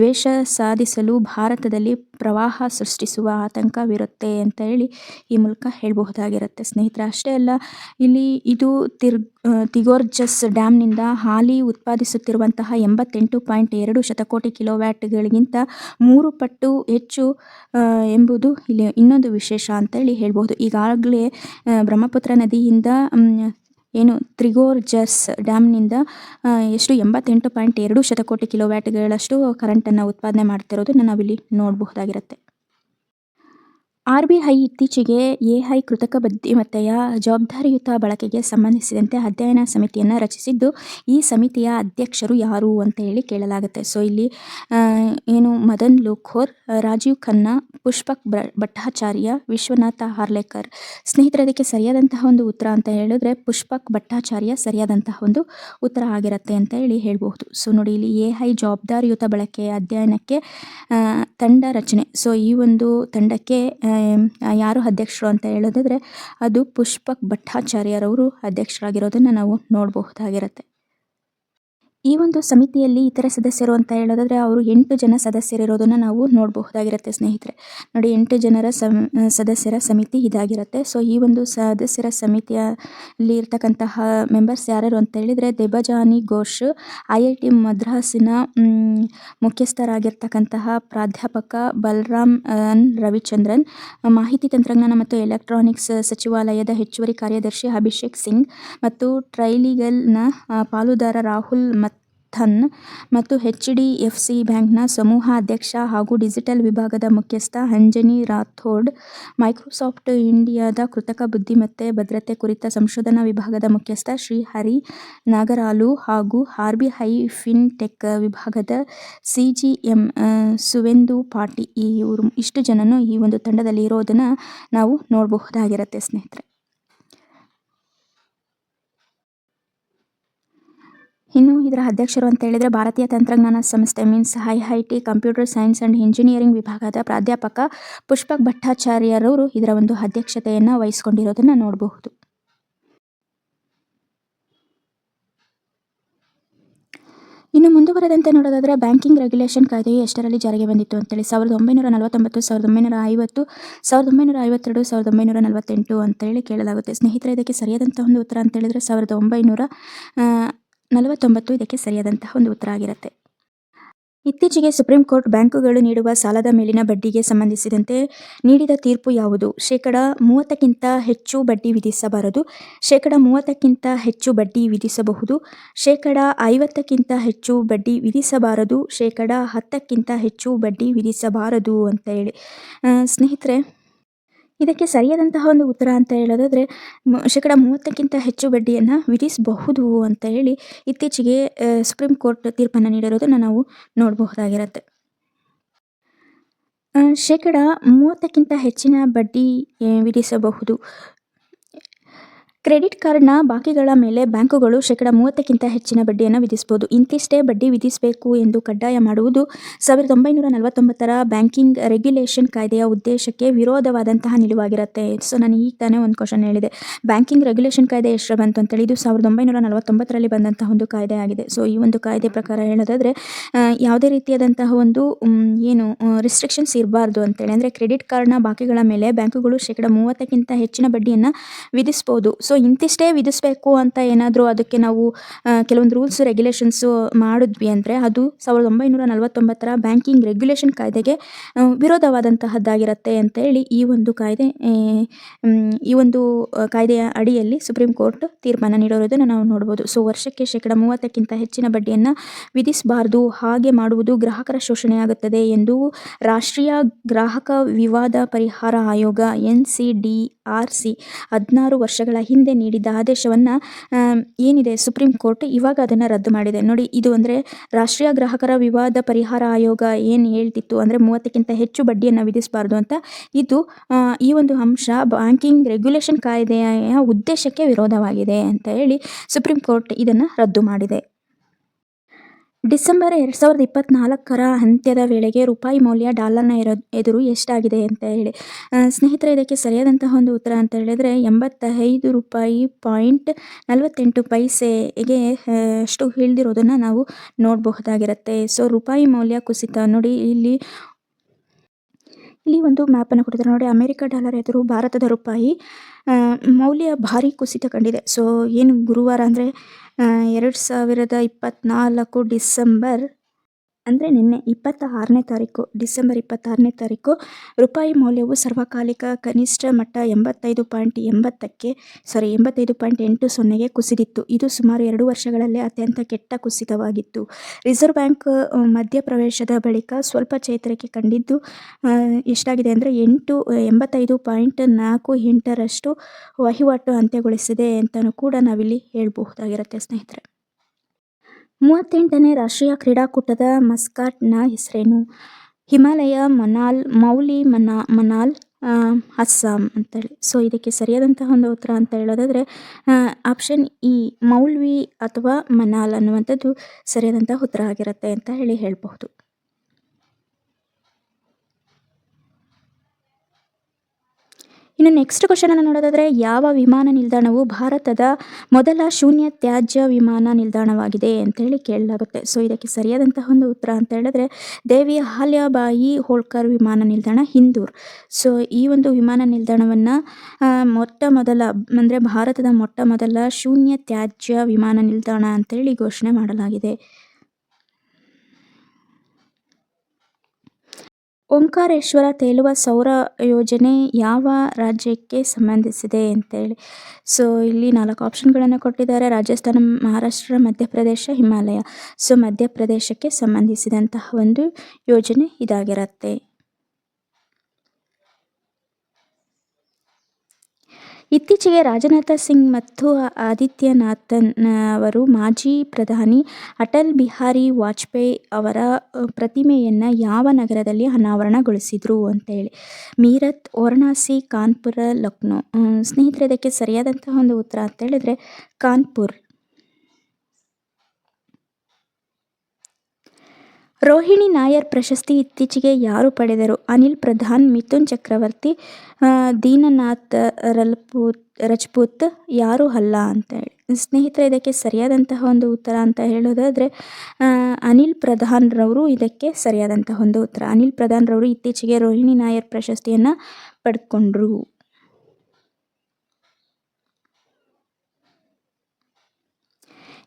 Speaker 1: ದ್ವೇಷ ಸಾಧಿಸಲು ಭಾರತದಲ್ಲಿ ಪ್ರವಾಹ ಸೃಷ್ಟಿಸುವ ಆತಂಕವಿರುತ್ತೆ ಅಂತ ಹೇಳಿ ಈ ಮೂಲಕ ಹೇಳಬಹುದಾಗಿರುತ್ತೆ ಸ್ನೇಹಿತರೆ ಅಷ್ಟೇ ಅಲ್ಲ ಇಲ್ಲಿ ಇದು ತಿರ್ ತಿಗೋರ್ಜಸ್ ಡ್ಯಾಮ್ನಿಂದ ಹಾಲಿ ಉತ್ಪಾದಿಸುತ್ತಿರುವಂತಹ ಎಂಬತ್ತೆಂಟು ಪಾಯಿಂಟ್ ಎರಡು ಶತಕೋಟಿ ಕಿಲೋವ್ಯಾಟ್ಗಳಿಗಿಂತ ಮೂರು ಮೂರು ಪಟ್ಟು ಹೆಚ್ಚು ಎಂಬುದು ಇಲ್ಲಿ ಇನ್ನೊಂದು ವಿಶೇಷ ಅಂತೇಳಿ ಹೇಳ್ಬೋದು ಈಗಾಗಲೇ ಬ್ರಹ್ಮಪುತ್ರ ನದಿಯಿಂದ ಏನು ತ್ರಿಗೋರ್ಜಸ್ ಡ್ಯಾಮ್ನಿಂದ ಎಷ್ಟು ಎಂಬತ್ತೆಂಟು ಪಾಯಿಂಟ್ ಎರಡು ಶತಕೋಟಿ ಕಿಲೋ ವ್ಯಾಟ್ಗಳಷ್ಟು ಕರೆಂಟನ್ನು ಉತ್ಪಾದನೆ ಮಾಡ್ತಿರೋದು ನಾವಿಲ್ಲಿ ನೋಡಬಹುದಾಗಿರುತ್ತೆ ಐ ಇತ್ತೀಚೆಗೆ ಎಐ ಕೃತಕ ಬುದ್ಧಿಮತ್ತೆಯ ಜವಾಬ್ದಾರಿಯುತ ಬಳಕೆಗೆ ಸಂಬಂಧಿಸಿದಂತೆ ಅಧ್ಯಯನ ಸಮಿತಿಯನ್ನು ರಚಿಸಿದ್ದು ಈ ಸಮಿತಿಯ ಅಧ್ಯಕ್ಷರು ಯಾರು ಅಂತ ಹೇಳಿ ಕೇಳಲಾಗುತ್ತೆ ಸೊ ಇಲ್ಲಿ ಏನು ಮದನ್ ಲೋಖೋರ್ ರಾಜೀವ್ ಖನ್ನಾ ಪುಷ್ಪಕ್ ಭಟ್ಟಾಚಾರ್ಯ ವಿಶ್ವನಾಥ ಹಾರ್ಲೇಕರ್ ಸ್ನೇಹಿತರ ಅದಕ್ಕೆ ಸರಿಯಾದಂತಹ ಒಂದು ಉತ್ತರ ಅಂತ ಹೇಳಿದ್ರೆ ಪುಷ್ಪಕ್ ಭಟ್ಟಾಚಾರ್ಯ ಸರಿಯಾದಂತಹ ಒಂದು ಉತ್ತರ ಆಗಿರುತ್ತೆ ಅಂತ ಹೇಳಿ ಹೇಳಬಹುದು ಸೊ ನೋಡಿ ಇಲ್ಲಿ ಎಐ ಜವಾಬ್ದಾರಿಯುತ ಬಳಕೆ ಅಧ್ಯಯನಕ್ಕೆ ತಂಡ ರಚನೆ ಸೊ ಈ ಒಂದು ತಂಡಕ್ಕೆ ಯಾರು ಅಧ್ಯಕ್ಷರು ಅಂತ ಹೇಳೋದಾದ್ರೆ ಅದು ಪುಷ್ಪಕ್ ಭಟ್ಟಾಚಾರ್ಯರವರು ಅಧ್ಯಕ್ಷರಾಗಿರೋದನ್ನು ನಾವು ನೋಡಬಹುದಾಗಿರುತ್ತೆ ಈ ಒಂದು ಸಮಿತಿಯಲ್ಲಿ ಇತರ ಸದಸ್ಯರು ಅಂತ ಹೇಳೋದಾದ್ರೆ ಅವರು ಎಂಟು ಜನ ಸದಸ್ಯರಿರೋದನ್ನು ನಾವು ನೋಡಬಹುದಾಗಿರುತ್ತೆ ಸ್ನೇಹಿತರೆ ನೋಡಿ ಎಂಟು ಜನರ ಸದಸ್ಯರ ಸಮಿತಿ ಇದಾಗಿರುತ್ತೆ ಸೊ ಈ ಒಂದು ಸದಸ್ಯರ ಸಮಿತಿಯಲ್ಲಿ ಇರ್ತಕ್ಕಂತಹ ಮೆಂಬರ್ಸ್ ಯಾರ್ಯಾರು ಅಂತ ಹೇಳಿದರೆ Debjani Ghosh I I T ಮದ್ರಾಸಿನ ಮುಖ್ಯಸ್ಥರಾಗಿರ್ತಕ್ಕಂತಹ ಪ್ರಾಧ್ಯಾಪಕ ಬಲರಾಮ್ ಎನ್ ರವಿಚಂದ್ರನ್ ಮಾಹಿತಿ ತಂತ್ರಜ್ಞಾನ ಮತ್ತು ಎಲೆಕ್ಟ್ರಾನಿಕ್ಸ್ ಸಚಿವಾಲಯದ ಹೆಚ್ಚುವರಿ ಕಾರ್ಯದರ್ಶಿ ಅಭಿಷೇಕ್ ಸಿಂಗ್ ಮತ್ತು ಟ್ರೈಲಿಗಲ್ನ ಪಾಲುದಾರ ರಾಹುಲ್ ಥನ್ ಮತ್ತು ಡಿ ಎಫ್ ಸಿ ಬ್ಯಾಂಕ್ನ ಸಮೂಹ ಅಧ್ಯಕ್ಷ ಹಾಗೂ ಡಿಜಿಟಲ್ ವಿಭಾಗದ ಮುಖ್ಯಸ್ಥ ಅಂಜನಿ ರಾಥೋಡ್, ಮೈಕ್ರೋಸಾಫ್ಟ್ ಇಂಡಿಯಾದ ಕೃತಕ ಬುದ್ಧಿಮತ್ತೆ ಭದ್ರತೆ ಕುರಿತ ಸಂಶೋಧನಾ ವಿಭಾಗದ ಮುಖ್ಯಸ್ಥ ಶ್ರೀಹರಿ ನಾಗರಾಲು ಹಾಗೂ ಹೈ ಫಿನ್ಟೆಕ್ ವಿಭಾಗದ C G M Suvendu Pati ಇಷ್ಟು ಜನನು ಈ ಒಂದು ತಂಡದಲ್ಲಿ ಇರೋದನ್ನು ನಾವು ನೋಡಬಹುದಾಗಿರುತ್ತೆ ಸ್ನೇಹಿತರೆ. ಇನ್ನು ಇದರ ಅಧ್ಯಕ್ಷರು ಅಂತ ಹೇಳಿದರೆ ಭಾರತೀಯ ತಂತ್ರಜ್ಞಾನ ಸಂಸ್ಥೆ means I I T computer science and engineering ವಿಭಾಗದ ಪ್ರಾಧ್ಯಾಪಕ ಪುಷ್ಪಕ್ ಭಟ್ಟಾಚಾರ್ಯರವರು ಇದರ ಒಂದು ಅಧ್ಯಕ್ಷತೆಯನ್ನು ವಹಿಸಿಕೊಂಡಿರೋದನ್ನು ನೋಡಬಹುದು ಇನ್ನು ಮುಂದುವರೆದಂತೆ ನೋಡೋದಾದರೆ ಬ್ಯಾಂಕಿಂಗ್ ರೆಗ್ಯುಲೇಷನ್ ಕಾಯ್ದೆಯು ಎಷ್ಟರಲ್ಲಿ ಜಾರಿಗೆ ಬಂದಿತ್ತು ಅಂತೇಳಿ ಸಾವಿರದ ಒಂಬೈನೂರ ನಲವತ್ತೊಂಬತ್ತು ಸಾವಿರದ ಒಂಬೈನೂರ ಐವತ್ತು ಸಾವಿರದ ಒಂಬೈನೂರ ಐವತ್ತೆರಡು ಸಾವಿರದ ಒಂಬೈನೂರ ನಲವತ್ತೆಂಟು ಅಂತೇಳಿ ಕೇಳಲಾಗುತ್ತೆ ಸ್ನೇಹಿತರೆ ಇದಕ್ಕೆ ಸರಿಯಾದಂಥ ಒಂದು ಉತ್ತರ ಅಂತೇಳಿದರೆ ಸಾವಿರದ ಒಂಬೈನೂರ ನಲವತ್ತೊಂಬತ್ತು ಇದಕ್ಕೆ ಸರಿಯಾದಂತಹ ಒಂದು ಉತ್ತರ ಆಗಿರುತ್ತೆ ಇತ್ತೀಚೆಗೆ ಸುಪ್ರೀಂ ಕೋರ್ಟ್ ಬ್ಯಾಂಕುಗಳು ನೀಡುವ ಸಾಲದ ಮೇಲಿನ ಬಡ್ಡಿಗೆ ಸಂಬಂಧಿಸಿದಂತೆ ನೀಡಿದ ತೀರ್ಪು ಯಾವುದು ಶೇಕಡ ಮೂವತ್ತಕ್ಕಿಂತ ಹೆಚ್ಚು ಬಡ್ಡಿ ವಿಧಿಸಬಾರದು ಶೇಕಡ ಮೂವತ್ತಕ್ಕಿಂತ ಹೆಚ್ಚು ಬಡ್ಡಿ ವಿಧಿಸಬಹುದು ಶೇಕಡ ಐವತ್ತಕ್ಕಿಂತ ಹೆಚ್ಚು ಬಡ್ಡಿ ವಿಧಿಸಬಾರದು ಶೇಕಡ ಹತ್ತಕ್ಕಿಂತ ಹೆಚ್ಚು ಬಡ್ಡಿ ವಿಧಿಸಬಾರದು ಅಂತ ಹೇಳಿ ಸ್ನೇಹಿತರೆ ಇದಕ್ಕೆ ಸರಿಯಾದಂತಹ ಒಂದು ಉತ್ತರ ಅಂತ ಹೇಳೋದಾದರೆ ಶೇಕಡ ಮೂವತ್ತಕ್ಕಿಂತ ಹೆಚ್ಚು ಬಡ್ಡಿಯನ್ನು ವಿಧಿಸಬಹುದು ಅಂತ ಹೇಳಿ ಇತ್ತೀಚೆಗೆ ಸುಪ್ರೀಂ ಕೋರ್ಟ್ ತೀರ್ಪನ್ನು ನೀಡಿರೋದನ್ನು ನಾವು ನೋಡಬಹುದಾಗಿರುತ್ತೆ ಶೇಕಡ ಮೂವತ್ತಕ್ಕಿಂತ ಹೆಚ್ಚಿನ ಬಡ್ಡಿ ವಿಧಿಸಬಹುದು ಕ್ರೆಡಿಟ್ ಕಾರ್ಡ್ನ ಬಾಕಿಗಳ ಮೇಲೆ ಬ್ಯಾಂಕುಗಳು ಶೇಕಡಾ ಮೂವತ್ತಕ್ಕಿಂತ ಹೆಚ್ಚಿನ ಬಡ್ಡಿಯನ್ನು ವಿಧಿಸಬಹುದು ಇಂತಿಷ್ಟೇ ಬಡ್ಡಿ ವಿಧಿಸಬೇಕು ಎಂದು ಕಡ್ಡಾಯ ಮಾಡುವುದು ಸಾವಿರದ ಒಂಬೈನೂರ ನಲವತ್ತೊಂಬತ್ತರ ಬ್ಯಾಂಕಿಂಗ್ ರೆಗ್ಯುಲೇಷನ್ ಕಾಯ್ದೆಯ ಉದ್ದೇಶಕ್ಕೆ ವಿರೋಧವಾದಂತಹ ನಿಲುವಾಗಿರುತ್ತೆ ಸೊ ನಾನು ಈಗ ತಾನೇ ಒಂದು ಕ್ವಶನ್ ಹೇಳಿದೆ ಬ್ಯಾಂಕಿಂಗ್ ರೆಗ್ಯುಲೇಷನ್ ಕಾಯ್ದೆ ಎಷ್ಟು ಬಂತು ಅಂತೇಳಿ ಇದು ಸಾವಿರದ ಒಂಬೈನೂರ ನಲವತ್ತೊಂಬತ್ತರಲ್ಲಿ ಬಂದಂತಹ ಒಂದು ಕಾಯ್ದೆ ಆಗಿದೆ ಸೊ ಈ ಒಂದು ಕಾಯ್ದೆ ಪ್ರಕಾರ ಹೇಳೋದಾದರೆ ಯಾವುದೇ ರೀತಿಯಾದಂತಹ ಒಂದು ಏನು ರಿಸ್ಟ್ರಿಕ್ಷನ್ಸ್ ಇರಬಾರ್ದು ಅಂತೇಳಿ ಅಂದರೆ ಕ್ರೆಡಿಟ್ ಕಾರ್ಡ್ನ ಬಾಕಿಗಳ ಮೇಲೆ ಬ್ಯಾಂಕುಗಳು ಶೇಕಡ ಮೂವತ್ತಕ್ಕಿಂತ ಹೆಚ್ಚಿನ ಬಡ್ಡಿಯನ್ನು ವಿಧಿಸ್ಬೋದು ಸೊ ಇಂತಿಷ್ಟೇ ವಿಧಿಸಬೇಕು ಅಂತ ಏನಾದರೂ ಅದಕ್ಕೆ ನಾವು ಕೆಲವೊಂದು ರೂಲ್ಸ್ ರೆಗ್ಯುಲೇಷನ್ಸು ಮಾಡಿದ್ವಿ ಅಂದರೆ ಅದು ಸಾವಿರದ ಒಂಬೈನೂರ ನಲವತ್ತೊಂಬತ್ತರ ಬ್ಯಾಂಕಿಂಗ್ ರೆಗ್ಯುಲೇಷನ್ ಕಾಯ್ದೆಗೆ ವಿರೋಧವಾದಂತಹದ್ದಾಗಿರುತ್ತೆ ಅಂತೇಳಿ ಈ ಒಂದು ಕಾಯ್ದೆ ಈ ಒಂದು ಕಾಯ್ದೆಯ ಅಡಿಯಲ್ಲಿ ಸುಪ್ರೀಂ ಕೋರ್ಟ್ ತೀರ್ಮಾನ ನೀಡಿರೋದನ್ನು ನಾವು ನೋಡ್ಬೋದು ಸೊ ವರ್ಷಕ್ಕೆ ಶೇಕಡ ಮೂವತ್ತಕ್ಕಿಂತ ಹೆಚ್ಚಿನ ಬಡ್ಡಿಯನ್ನು ವಿಧಿಸಬಾರ್ದು ಹಾಗೆ ಮಾಡುವುದು ಗ್ರಾಹಕರ ಶೋಷಣೆಯಾಗುತ್ತದೆ ಎಂದು ರಾಷ್ಟ್ರೀಯ ಗ್ರಾಹಕ ವಿವಾದ ಪರಿಹಾರ ಆಯೋಗ N C D R C ಹದಿನಾರು ವರ್ಷಗಳ ಹಿಂದೆ ನೀಡಿದ್ದ ಆದೇಶವನ್ನು ಏನಿದೆ ಸುಪ್ರೀಂ ಕೋರ್ಟ್ ಇವಾಗ ಅದನ್ನು ರದ್ದು ಮಾಡಿದೆ ನೋಡಿ ಇದು ಅಂದರೆ ರಾಷ್ಟ್ರೀಯ ಗ್ರಾಹಕರ ವಿವಾದ ಪರಿಹಾರ ಆಯೋಗ ಏನು ಹೇಳ್ತಿತ್ತು ಅಂದರೆ ಮೂವತ್ತಕ್ಕಿಂತ ಹೆಚ್ಚು ಬಡ್ಡಿಯನ್ನು ವಿಧಿಸಬಾರ್ದು ಅಂತ ಇದು ಈ ಒಂದು ಅಂಶ ಬ್ಯಾಂಕಿಂಗ್ ರೆಗ್ಯುಲೇಷನ್ ಕಾಯ್ದೆಯ ಉದ್ದೇಶಕ್ಕೆ ವಿರೋಧವಾಗಿದೆ ಅಂತ ಹೇಳಿ ಸುಪ್ರೀಂ ಕೋರ್ಟ್ ಇದನ್ನು ರದ್ದು ಮಾಡಿದೆ ಡಿಸೆಂಬರ್ ಎರಡು ಸಾವಿರದ ಇಪ್ಪತ್ನಾಲ್ಕರ ಅಂತ್ಯದ ವೇಳೆಗೆ ರೂಪಾಯಿ ಮೌಲ್ಯ ಡಾಲರ್ನ ಇರೋ ಎದುರು ಎಷ್ಟಾಗಿದೆ ಅಂತ ಹೇಳಿ ಸ್ನೇಹಿತರೆ ಇದಕ್ಕೆ ಸರಿಯಾದಂತಹ ಒಂದು ಉತ್ತರ ಅಂತ ಹೇಳಿದರೆ ಎಂಬತ್ತೈದು ರೂಪಾಯಿ ಪಾಯಿಂಟ್ ನಲವತ್ತೆಂಟು ಪೈಸೆಗೆ ಅಷ್ಟು ಇಳಿದಿರೋದನ್ನು ನಾವು ನೋಡಬಹುದಾಗಿರುತ್ತೆ ಸೊ ರೂಪಾಯಿ ಮೌಲ್ಯ ಕುಸಿತ ನೋಡಿ ಇಲ್ಲಿ ಇಲ್ಲಿ ಒಂದು ಮ್ಯಾಪನ್ನು ಕೊಟ್ಟಿದ್ದಾರೆ ನೋಡಿ ಅಮೆರಿಕ ಡಾಲರ್ ಎದುರು ಭಾರತದ ರೂಪಾಯಿ ಮೌಲ್ಯ ಭಾರಿ ಕುಸಿತ ಕಂಡಿದೆ ಸೊ ಏನು ಗುರುವಾರ ಅಂದರೆ ಎರಡು ಸಾವಿರದ ಇಪ್ಪತ್ತ್ನಾಲ್ಕು ಡಿಸೆಂಬರ್ ಅಂದರೆ ನಿನ್ನೆ ಇಪ್ಪತ್ತ ಆರನೇ ತಾರೀಕು ಡಿಸೆಂಬರ್ ಇಪ್ಪತ್ತಾರನೇ ತಾರೀಕು ರೂಪಾಯಿ ಮೌಲ್ಯವು ಸರ್ವಕಾಲಿಕ ಕನಿಷ್ಠ ಮಟ್ಟ ಎಂಬತ್ತೈದು ಪಾಯಿಂಟ್ ಎಂಬತ್ತಕ್ಕೆ ಸಾರಿ ಎಂಬತ್ತೈದು ಪಾಯಿಂಟ್ ಎಂಟು ಸೊನ್ನೆಗೆ ಕುಸಿದಿತ್ತು ಇದು ಸುಮಾರು ಎರಡು ವರ್ಷಗಳಲ್ಲೇ ಅತ್ಯಂತ ಕೆಟ್ಟ ಕುಸಿತವಾಗಿತ್ತು ರಿಸರ್ವ್ ಬ್ಯಾಂಕ್ ಮಧ್ಯಪ್ರವೇಶದ ಬಳಿಕ ಸ್ವಲ್ಪ ಚೇತರಿಕೆ ಕಂಡಿದ್ದು ಎಷ್ಟಾಗಿದೆ ಅಂದರೆ ಎಂಟು ಎಂಬತ್ತೈದು ಪಾಯಿಂಟ್ ನಾಲ್ಕು ಎಂಟರಷ್ಟು ವಹಿವಾಟು ಅಂತ್ಯಗೊಳಿಸಿದೆ ಅಂತಲೂ ಕೂಡ ನಾವಿಲ್ಲಿ ಹೇಳಬಹುದಾಗಿರುತ್ತೆ ಸ್ನೇಹಿತರೆ ಮೂವತ್ತೆಂಟನೇ ರಾಷ್ಟ್ರೀಯ ಕ್ರೀಡಾಕೂಟದ ಮಸ್ಕಾಟ್ನ ಹೆಸರೇನು ಹಿಮಾಲಯ ಮನಾಲ್ ಮೌಲಿ ಮನಾ ಮನಾಲ್ ಅಸ್ಸಾಂ ಅಂತೇಳಿ ಸೊ ಇದಕ್ಕೆ ಸರಿಯಾದಂತಹ ಒಂದು ಉತ್ತರ ಅಂತ ಹೇಳೋದಾದರೆ ಆಪ್ಷನ್ ಇ e, ಮೌಲ್ವಿ ಅಥವಾ ಮನಾಲ್ ಅನ್ನುವಂಥದ್ದು ಸರಿಯಾದಂಥ ಉತ್ತರ ಆಗಿರುತ್ತೆ ಅಂತ ಹೇಳಿ ಹೇಳಬಹುದು ಇನ್ನು ನೆಕ್ಸ್ಟ್ ಅನ್ನು ನೋಡೋದಾದರೆ ಯಾವ ವಿಮಾನ ನಿಲ್ದಾಣವು ಭಾರತದ ಮೊದಲ ಶೂನ್ಯ ತ್ಯಾಜ್ಯ ವಿಮಾನ ನಿಲ್ದಾಣವಾಗಿದೆ ಅಂತೇಳಿ ಕೇಳಲಾಗುತ್ತೆ ಸೊ ಇದಕ್ಕೆ ಸರಿಯಾದಂತಹ ಒಂದು ಉತ್ತರ ಅಂತ ಹೇಳಿದ್ರೆ ದೇವಿ ಅಹಲ್ಯಾಬಾಯಿ ಹೋಳ್ಕರ್ ವಿಮಾನ ನಿಲ್ದಾಣ ಹಿಂದೂರ್ ಸೊ ಈ ಒಂದು ವಿಮಾನ ನಿಲ್ದಾಣವನ್ನು ಮೊಟ್ಟ ಮೊದಲ ಅಂದರೆ ಭಾರತದ ಮೊಟ್ಟ ಮೊದಲ ಶೂನ್ಯ ತ್ಯಾಜ್ಯ ವಿಮಾನ ನಿಲ್ದಾಣ ಅಂತೇಳಿ ಘೋಷಣೆ ಮಾಡಲಾಗಿದೆ ಓಂಕಾರೇಶ್ವರ ತೇಲುವ ಸೌರ ಯೋಜನೆ ಯಾವ ರಾಜ್ಯಕ್ಕೆ ಸಂಬಂಧಿಸಿದೆ ಅಂತೇಳಿ ಸೊ ಇಲ್ಲಿ ನಾಲ್ಕು ಆಪ್ಷನ್ಗಳನ್ನು ಕೊಟ್ಟಿದ್ದಾರೆ ರಾಜಸ್ಥಾನ ಮಹಾರಾಷ್ಟ್ರ ಮಧ್ಯಪ್ರದೇಶ ಹಿಮಾಲಯ ಸೊ ಮಧ್ಯಪ್ರದೇಶಕ್ಕೆ ಸಂಬಂಧಿಸಿದಂತಹ ಒಂದು ಯೋಜನೆ ಇದಾಗಿರುತ್ತೆ ಇತ್ತೀಚೆಗೆ ರಾಜನಾಥ ಸಿಂಗ್ ಮತ್ತು ಆದಿತ್ಯನಾಥನ್ ಅವರು ಮಾಜಿ ಪ್ರಧಾನಿ ಅಟಲ್ ಬಿಹಾರಿ ವಾಜಪೇಯಿ ಅವರ ಪ್ರತಿಮೆಯನ್ನು ಯಾವ ನಗರದಲ್ಲಿ ಅನಾವರಣಗೊಳಿಸಿದರು ಅಂತೇಳಿ ಮೀರತ್ ವಾರಣಾಸಿ ಕಾನ್ಪುರ ಲಕ್ನೋ ಸ್ನೇಹಿತರೆ ಇದಕ್ಕೆ ಸರಿಯಾದಂತಹ ಒಂದು ಉತ್ತರ ಅಂತೇಳಿದರೆ ಕಾನ್ಪುರ್ ರೋಹಿಣಿ ನಾಯರ್ ಪ್ರಶಸ್ತಿ ಇತ್ತೀಚೆಗೆ ಯಾರು ಪಡೆದರು ಅನಿಲ್ ಪ್ರಧಾನ್ ಮಿಥುನ್ ಚಕ್ರವರ್ತಿ ದೀನನಾಥ್ ರಲ್ಪೂತ್ ರಜಪೂತ್ ಯಾರು ಅಲ್ಲ ಅಂತ ಹೇಳಿ ಸ್ನೇಹಿತರೆ ಇದಕ್ಕೆ ಸರಿಯಾದಂತಹ ಒಂದು ಉತ್ತರ ಅಂತ ಹೇಳೋದಾದರೆ ಅನಿಲ್ ಪ್ರಧಾನ್ರವರು ಇದಕ್ಕೆ ಸರಿಯಾದಂತಹ ಒಂದು ಉತ್ತರ ಅನಿಲ್ ಪ್ರಧಾನ್ರವರು ಇತ್ತೀಚೆಗೆ ರೋಹಿಣಿ ನಾಯರ್ ಪ್ರಶಸ್ತಿಯನ್ನು ಪಡ್ಕೊಂಡ್ರು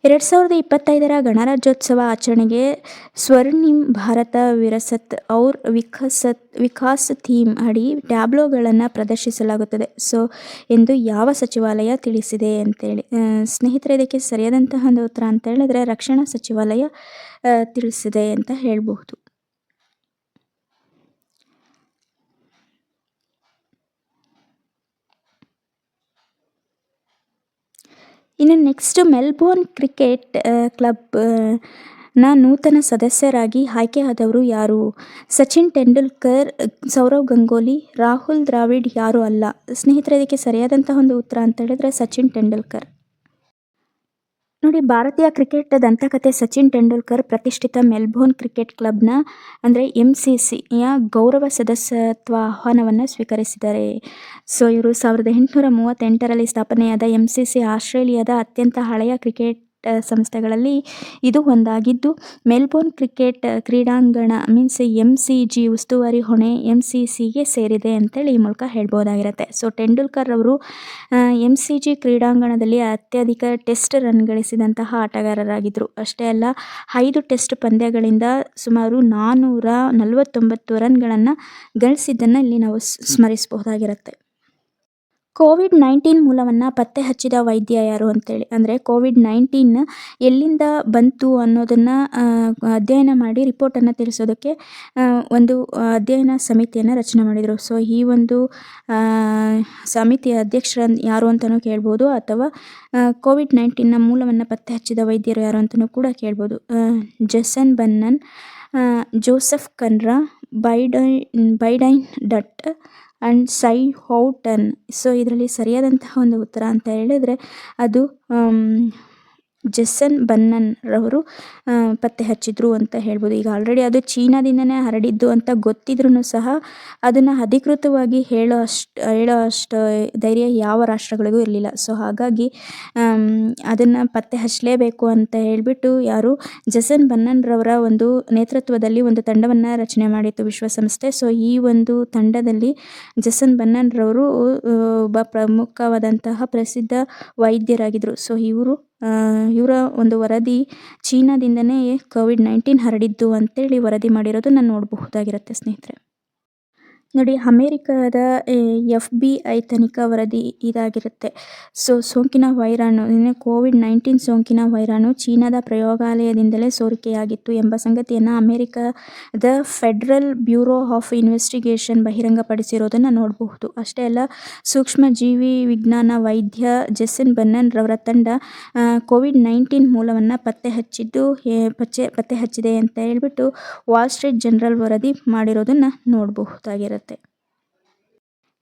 Speaker 1: ಎರಡು ಸಾವಿರದ ಇಪ್ಪತ್ತೈದರ ಗಣರಾಜ್ಯೋತ್ಸವ ಆಚರಣೆಗೆ ಸ್ವರ್ಣಿಮ್ ಭಾರತ ವಿರಸತ್ ಔರ್ ವಿಕಸತ್ ವಿಕಾಸ್ ಥೀಮ್ ಅಡಿ ಟ್ಯಾಬ್ಲೋಗಳನ್ನು ಪ್ರದರ್ಶಿಸಲಾಗುತ್ತದೆ ಸೊ ಎಂದು ಯಾವ ಸಚಿವಾಲಯ ತಿಳಿಸಿದೆ ಅಂತೇಳಿ ಸ್ನೇಹಿತರೆ ಇದಕ್ಕೆ ಸರಿಯಾದಂತಹ ಒಂದು ಉತ್ತರ ಅಂತ ಹೇಳಿದ್ರೆ ರಕ್ಷಣಾ ಸಚಿವಾಲಯ ತಿಳಿಸಿದೆ ಅಂತ ಹೇಳಬಹುದು ಇನ್ನು ನೆಕ್ಸ್ಟು ಮೆಲ್ಬೋರ್ನ್ ಕ್ರಿಕೆಟ್ ಕ್ಲಬ್ ನ ನೂತನ ಸದಸ್ಯರಾಗಿ ಆಯ್ಕೆಯಾದವರು ಯಾರು ಸಚಿನ್ ತೆಂಡೂಲ್ಕರ್ ಸೌರವ್ ಗಂಗೋಲಿ ರಾಹುಲ್ ದ್ರಾವಿಡ್ ಯಾರೂ ಅಲ್ಲ ಸ್ನೇಹಿತರೆ ಇದಕ್ಕೆ ಸರಿಯಾದಂತಹ ಒಂದು ಉತ್ತರ ಅಂತ ಹೇಳಿದ್ರೆ ಸಚಿನ್ ತೆಂಡೂಲ್ಕರ್ ನೋಡಿ ಭಾರತೀಯ ಕ್ರಿಕೆಟ್ ದಂತಕಥೆ ಸಚಿನ್ ತೆಂಡೂಲ್ಕರ್ ಪ್ರತಿಷ್ಠಿತ ಮೆಲ್ಬೋರ್ನ್ ಕ್ರಿಕೆಟ್ ಕ್ಲಬ್ನ ಅಂದರೆ ಎಂ ಸಿ ಸಿಯ ಗೌರವ ಸದಸ್ಯತ್ವ ಆಹ್ವಾನವನ್ನು ಸ್ವೀಕರಿಸಿದ್ದಾರೆ ಸೊ ಇವರು ಸಾವಿರದ ಎಂಟುನೂರ ಮೂವತ್ತೆಂಟರಲ್ಲಿ ಸ್ಥಾಪನೆಯಾದ ಎಂ ಸಿ ಸಿ ಆಸ್ಟ್ರೇಲಿಯಾದ ಅತ್ಯಂತ ಹಳೆಯ ಕ್ರಿಕೆಟ್ ಸಂಸ್ಥೆಗಳಲ್ಲಿ ಇದು ಒಂದಾಗಿದ್ದು ಮೆಲ್ಬೋರ್ನ್ ಕ್ರಿಕೆಟ್ ಕ್ರೀಡಾಂಗಣ ಮೀನ್ಸ್ ಎಮ್ ಸಿ ಜಿ ಉಸ್ತುವಾರಿ ಹೊಣೆ ಎಮ್ ಸಿ ಸಿಗೆ ಸೇರಿದೆ ಅಂತೇಳಿ ಈ ಮೂಲಕ ಹೇಳ್ಬೋದಾಗಿರುತ್ತೆ ಸೊ ಟೆಂಡೂಲ್ಕರ್ ಅವರು ಎಮ್ ಸಿ ಜಿ ಕ್ರೀಡಾಂಗಣದಲ್ಲಿ ಅತ್ಯಧಿಕ ಟೆಸ್ಟ್ ರನ್ ಗಳಿಸಿದಂತಹ ಆಟಗಾರರಾಗಿದ್ದರು ಅಷ್ಟೇ ಅಲ್ಲ ಐದು ಟೆಸ್ಟ್ ಪಂದ್ಯಗಳಿಂದ ಸುಮಾರು ನಾನ್ನೂರ ನಲವತ್ತೊಂಬತ್ತು ರನ್ಗಳನ್ನು ಗಳಿಸಿದ್ದನ್ನು ಇಲ್ಲಿ ನಾವು ಸ್ಮರಿಸಬಹುದಾಗಿರುತ್ತೆ ಕೋವಿಡ್ ನೈನ್ಟೀನ್ ಮೂಲವನ್ನು ಪತ್ತೆ ಹಚ್ಚಿದ ವೈದ್ಯ ಯಾರು ಅಂತೇಳಿ ಅಂದರೆ ಕೋವಿಡ್ ನೈನ್ಟೀನ್ ಎಲ್ಲಿಂದ ಬಂತು ಅನ್ನೋದನ್ನು ಅಧ್ಯಯನ ಮಾಡಿ ರಿಪೋರ್ಟನ್ನು ತಿಳಿಸೋದಕ್ಕೆ ಒಂದು ಅಧ್ಯಯನ ಸಮಿತಿಯನ್ನು ರಚನೆ ಮಾಡಿದರು ಸೊ ಈ ಒಂದು ಸಮಿತಿಯ ಅಧ್ಯಕ್ಷರ ಯಾರು ಅಂತಲೂ ಕೇಳ್ಬೋದು ಅಥವಾ ಕೋವಿಡ್ ನೈನ್ಟೀನ್ನ ಮೂಲವನ್ನು ಪತ್ತೆ ಹಚ್ಚಿದ ವೈದ್ಯರು ಯಾರು ಅಂತಲೂ ಕೂಡ ಕೇಳ್ಬೋದು ಜಸನ್ ಬನ್ನನ್ ಜೋಸೆಫ್ ಕನ್ರಾ ಬೈಡೈ ಬೈಡೈನ್ ಡಟ್ ಆ್ಯಂಡ್ ಸೈ ಹೌಟನ್ ಸೊ ಇದರಲ್ಲಿ ಸರಿಯಾದಂತಹ ಒಂದು ಉತ್ತರ ಅಂತ ಹೇಳಿದರೆ ಅದು um, ಜಸ್ಸನ್ ಬನ್ನನ್ ರವರು ಪತ್ತೆ ಹಚ್ಚಿದ್ರು ಅಂತ ಹೇಳ್ಬೋದು ಈಗ ಆಲ್ರೆಡಿ ಅದು ಚೀನಾದಿಂದನೇ ಹರಡಿದ್ದು ಅಂತ ಗೊತ್ತಿದ್ರೂ ಸಹ ಅದನ್ನು ಅಧಿಕೃತವಾಗಿ ಹೇಳೋ ಅಷ್ಟು ಹೇಳೋ ಅಷ್ಟು ಧೈರ್ಯ ಯಾವ ರಾಷ್ಟ್ರಗಳಿಗೂ ಇರಲಿಲ್ಲ ಸೊ ಹಾಗಾಗಿ ಅದನ್ನು ಪತ್ತೆ ಹಚ್ಚಲೇಬೇಕು ಅಂತ ಹೇಳಿಬಿಟ್ಟು ಯಾರು ಬನ್ನನ್ ರವರ ಒಂದು ನೇತೃತ್ವದಲ್ಲಿ ಒಂದು ತಂಡವನ್ನು ರಚನೆ ಮಾಡಿತ್ತು ವಿಶ್ವಸಂಸ್ಥೆ ಸೊ ಈ ಒಂದು ತಂಡದಲ್ಲಿ ಬನ್ನನ್ ರವರು ಒಬ್ಬ ಪ್ರಮುಖವಾದಂತಹ ಪ್ರಸಿದ್ಧ ವೈದ್ಯರಾಗಿದ್ದರು ಸೊ ಇವರು ಇವರ ಒಂದು ವರದಿ ಚೀನಾದಿಂದಲೇ ಕೋವಿಡ್ ನೈನ್ಟೀನ್ ಹರಡಿದ್ದು ಅಂತೇಳಿ ವರದಿ ಮಾಡಿರೋದು ನಾನು ನೋಡಬಹುದಾಗಿರುತ್ತೆ ಸ್ನೇಹಿತರೆ ನೋಡಿ ಅಮೇರಿಕಾದ ಎಫ್ ಬಿ ಐ ತನಿಖಾ ವರದಿ ಇದಾಗಿರುತ್ತೆ ಸೊ ಸೋಂಕಿನ ವೈರಾಣು ಕೋವಿಡ್ ನೈನ್ಟೀನ್ ಸೋಂಕಿನ ವೈರಾಣು ಚೀನಾದ ಪ್ರಯೋಗಾಲಯದಿಂದಲೇ ಸೋರಿಕೆಯಾಗಿತ್ತು ಎಂಬ ಸಂಗತಿಯನ್ನು ಅಮೇರಿಕಾದ ಫೆಡರಲ್ ಬ್ಯೂರೋ ಆಫ್ ಇನ್ವೆಸ್ಟಿಗೇಷನ್ ಬಹಿರಂಗಪಡಿಸಿರೋದನ್ನು ನೋಡಬಹುದು ಅಷ್ಟೇ ಅಲ್ಲ ಸೂಕ್ಷ್ಮ ಜೀವಿ ವಿಜ್ಞಾನ ವೈದ್ಯ ಜೆಸ್ಸನ್ ಬನ್ನನ್ ರವರ ತಂಡ ಕೋವಿಡ್ ನೈನ್ಟೀನ್ ಮೂಲವನ್ನು ಪತ್ತೆ ಹಚ್ಚಿದ್ದು ಪಚ್ಚೆ ಪತ್ತೆ ಹಚ್ಚಿದೆ ಅಂತ ಹೇಳ್ಬಿಟ್ಟು ವಾಲ್ ಸ್ಟ್ರೀಟ್ ಜನರಲ್ ವರದಿ ಮಾಡಿರೋದನ್ನು ನೋಡಬಹುದಾಗಿರುತ್ತೆ ಬರುತ್ತೆ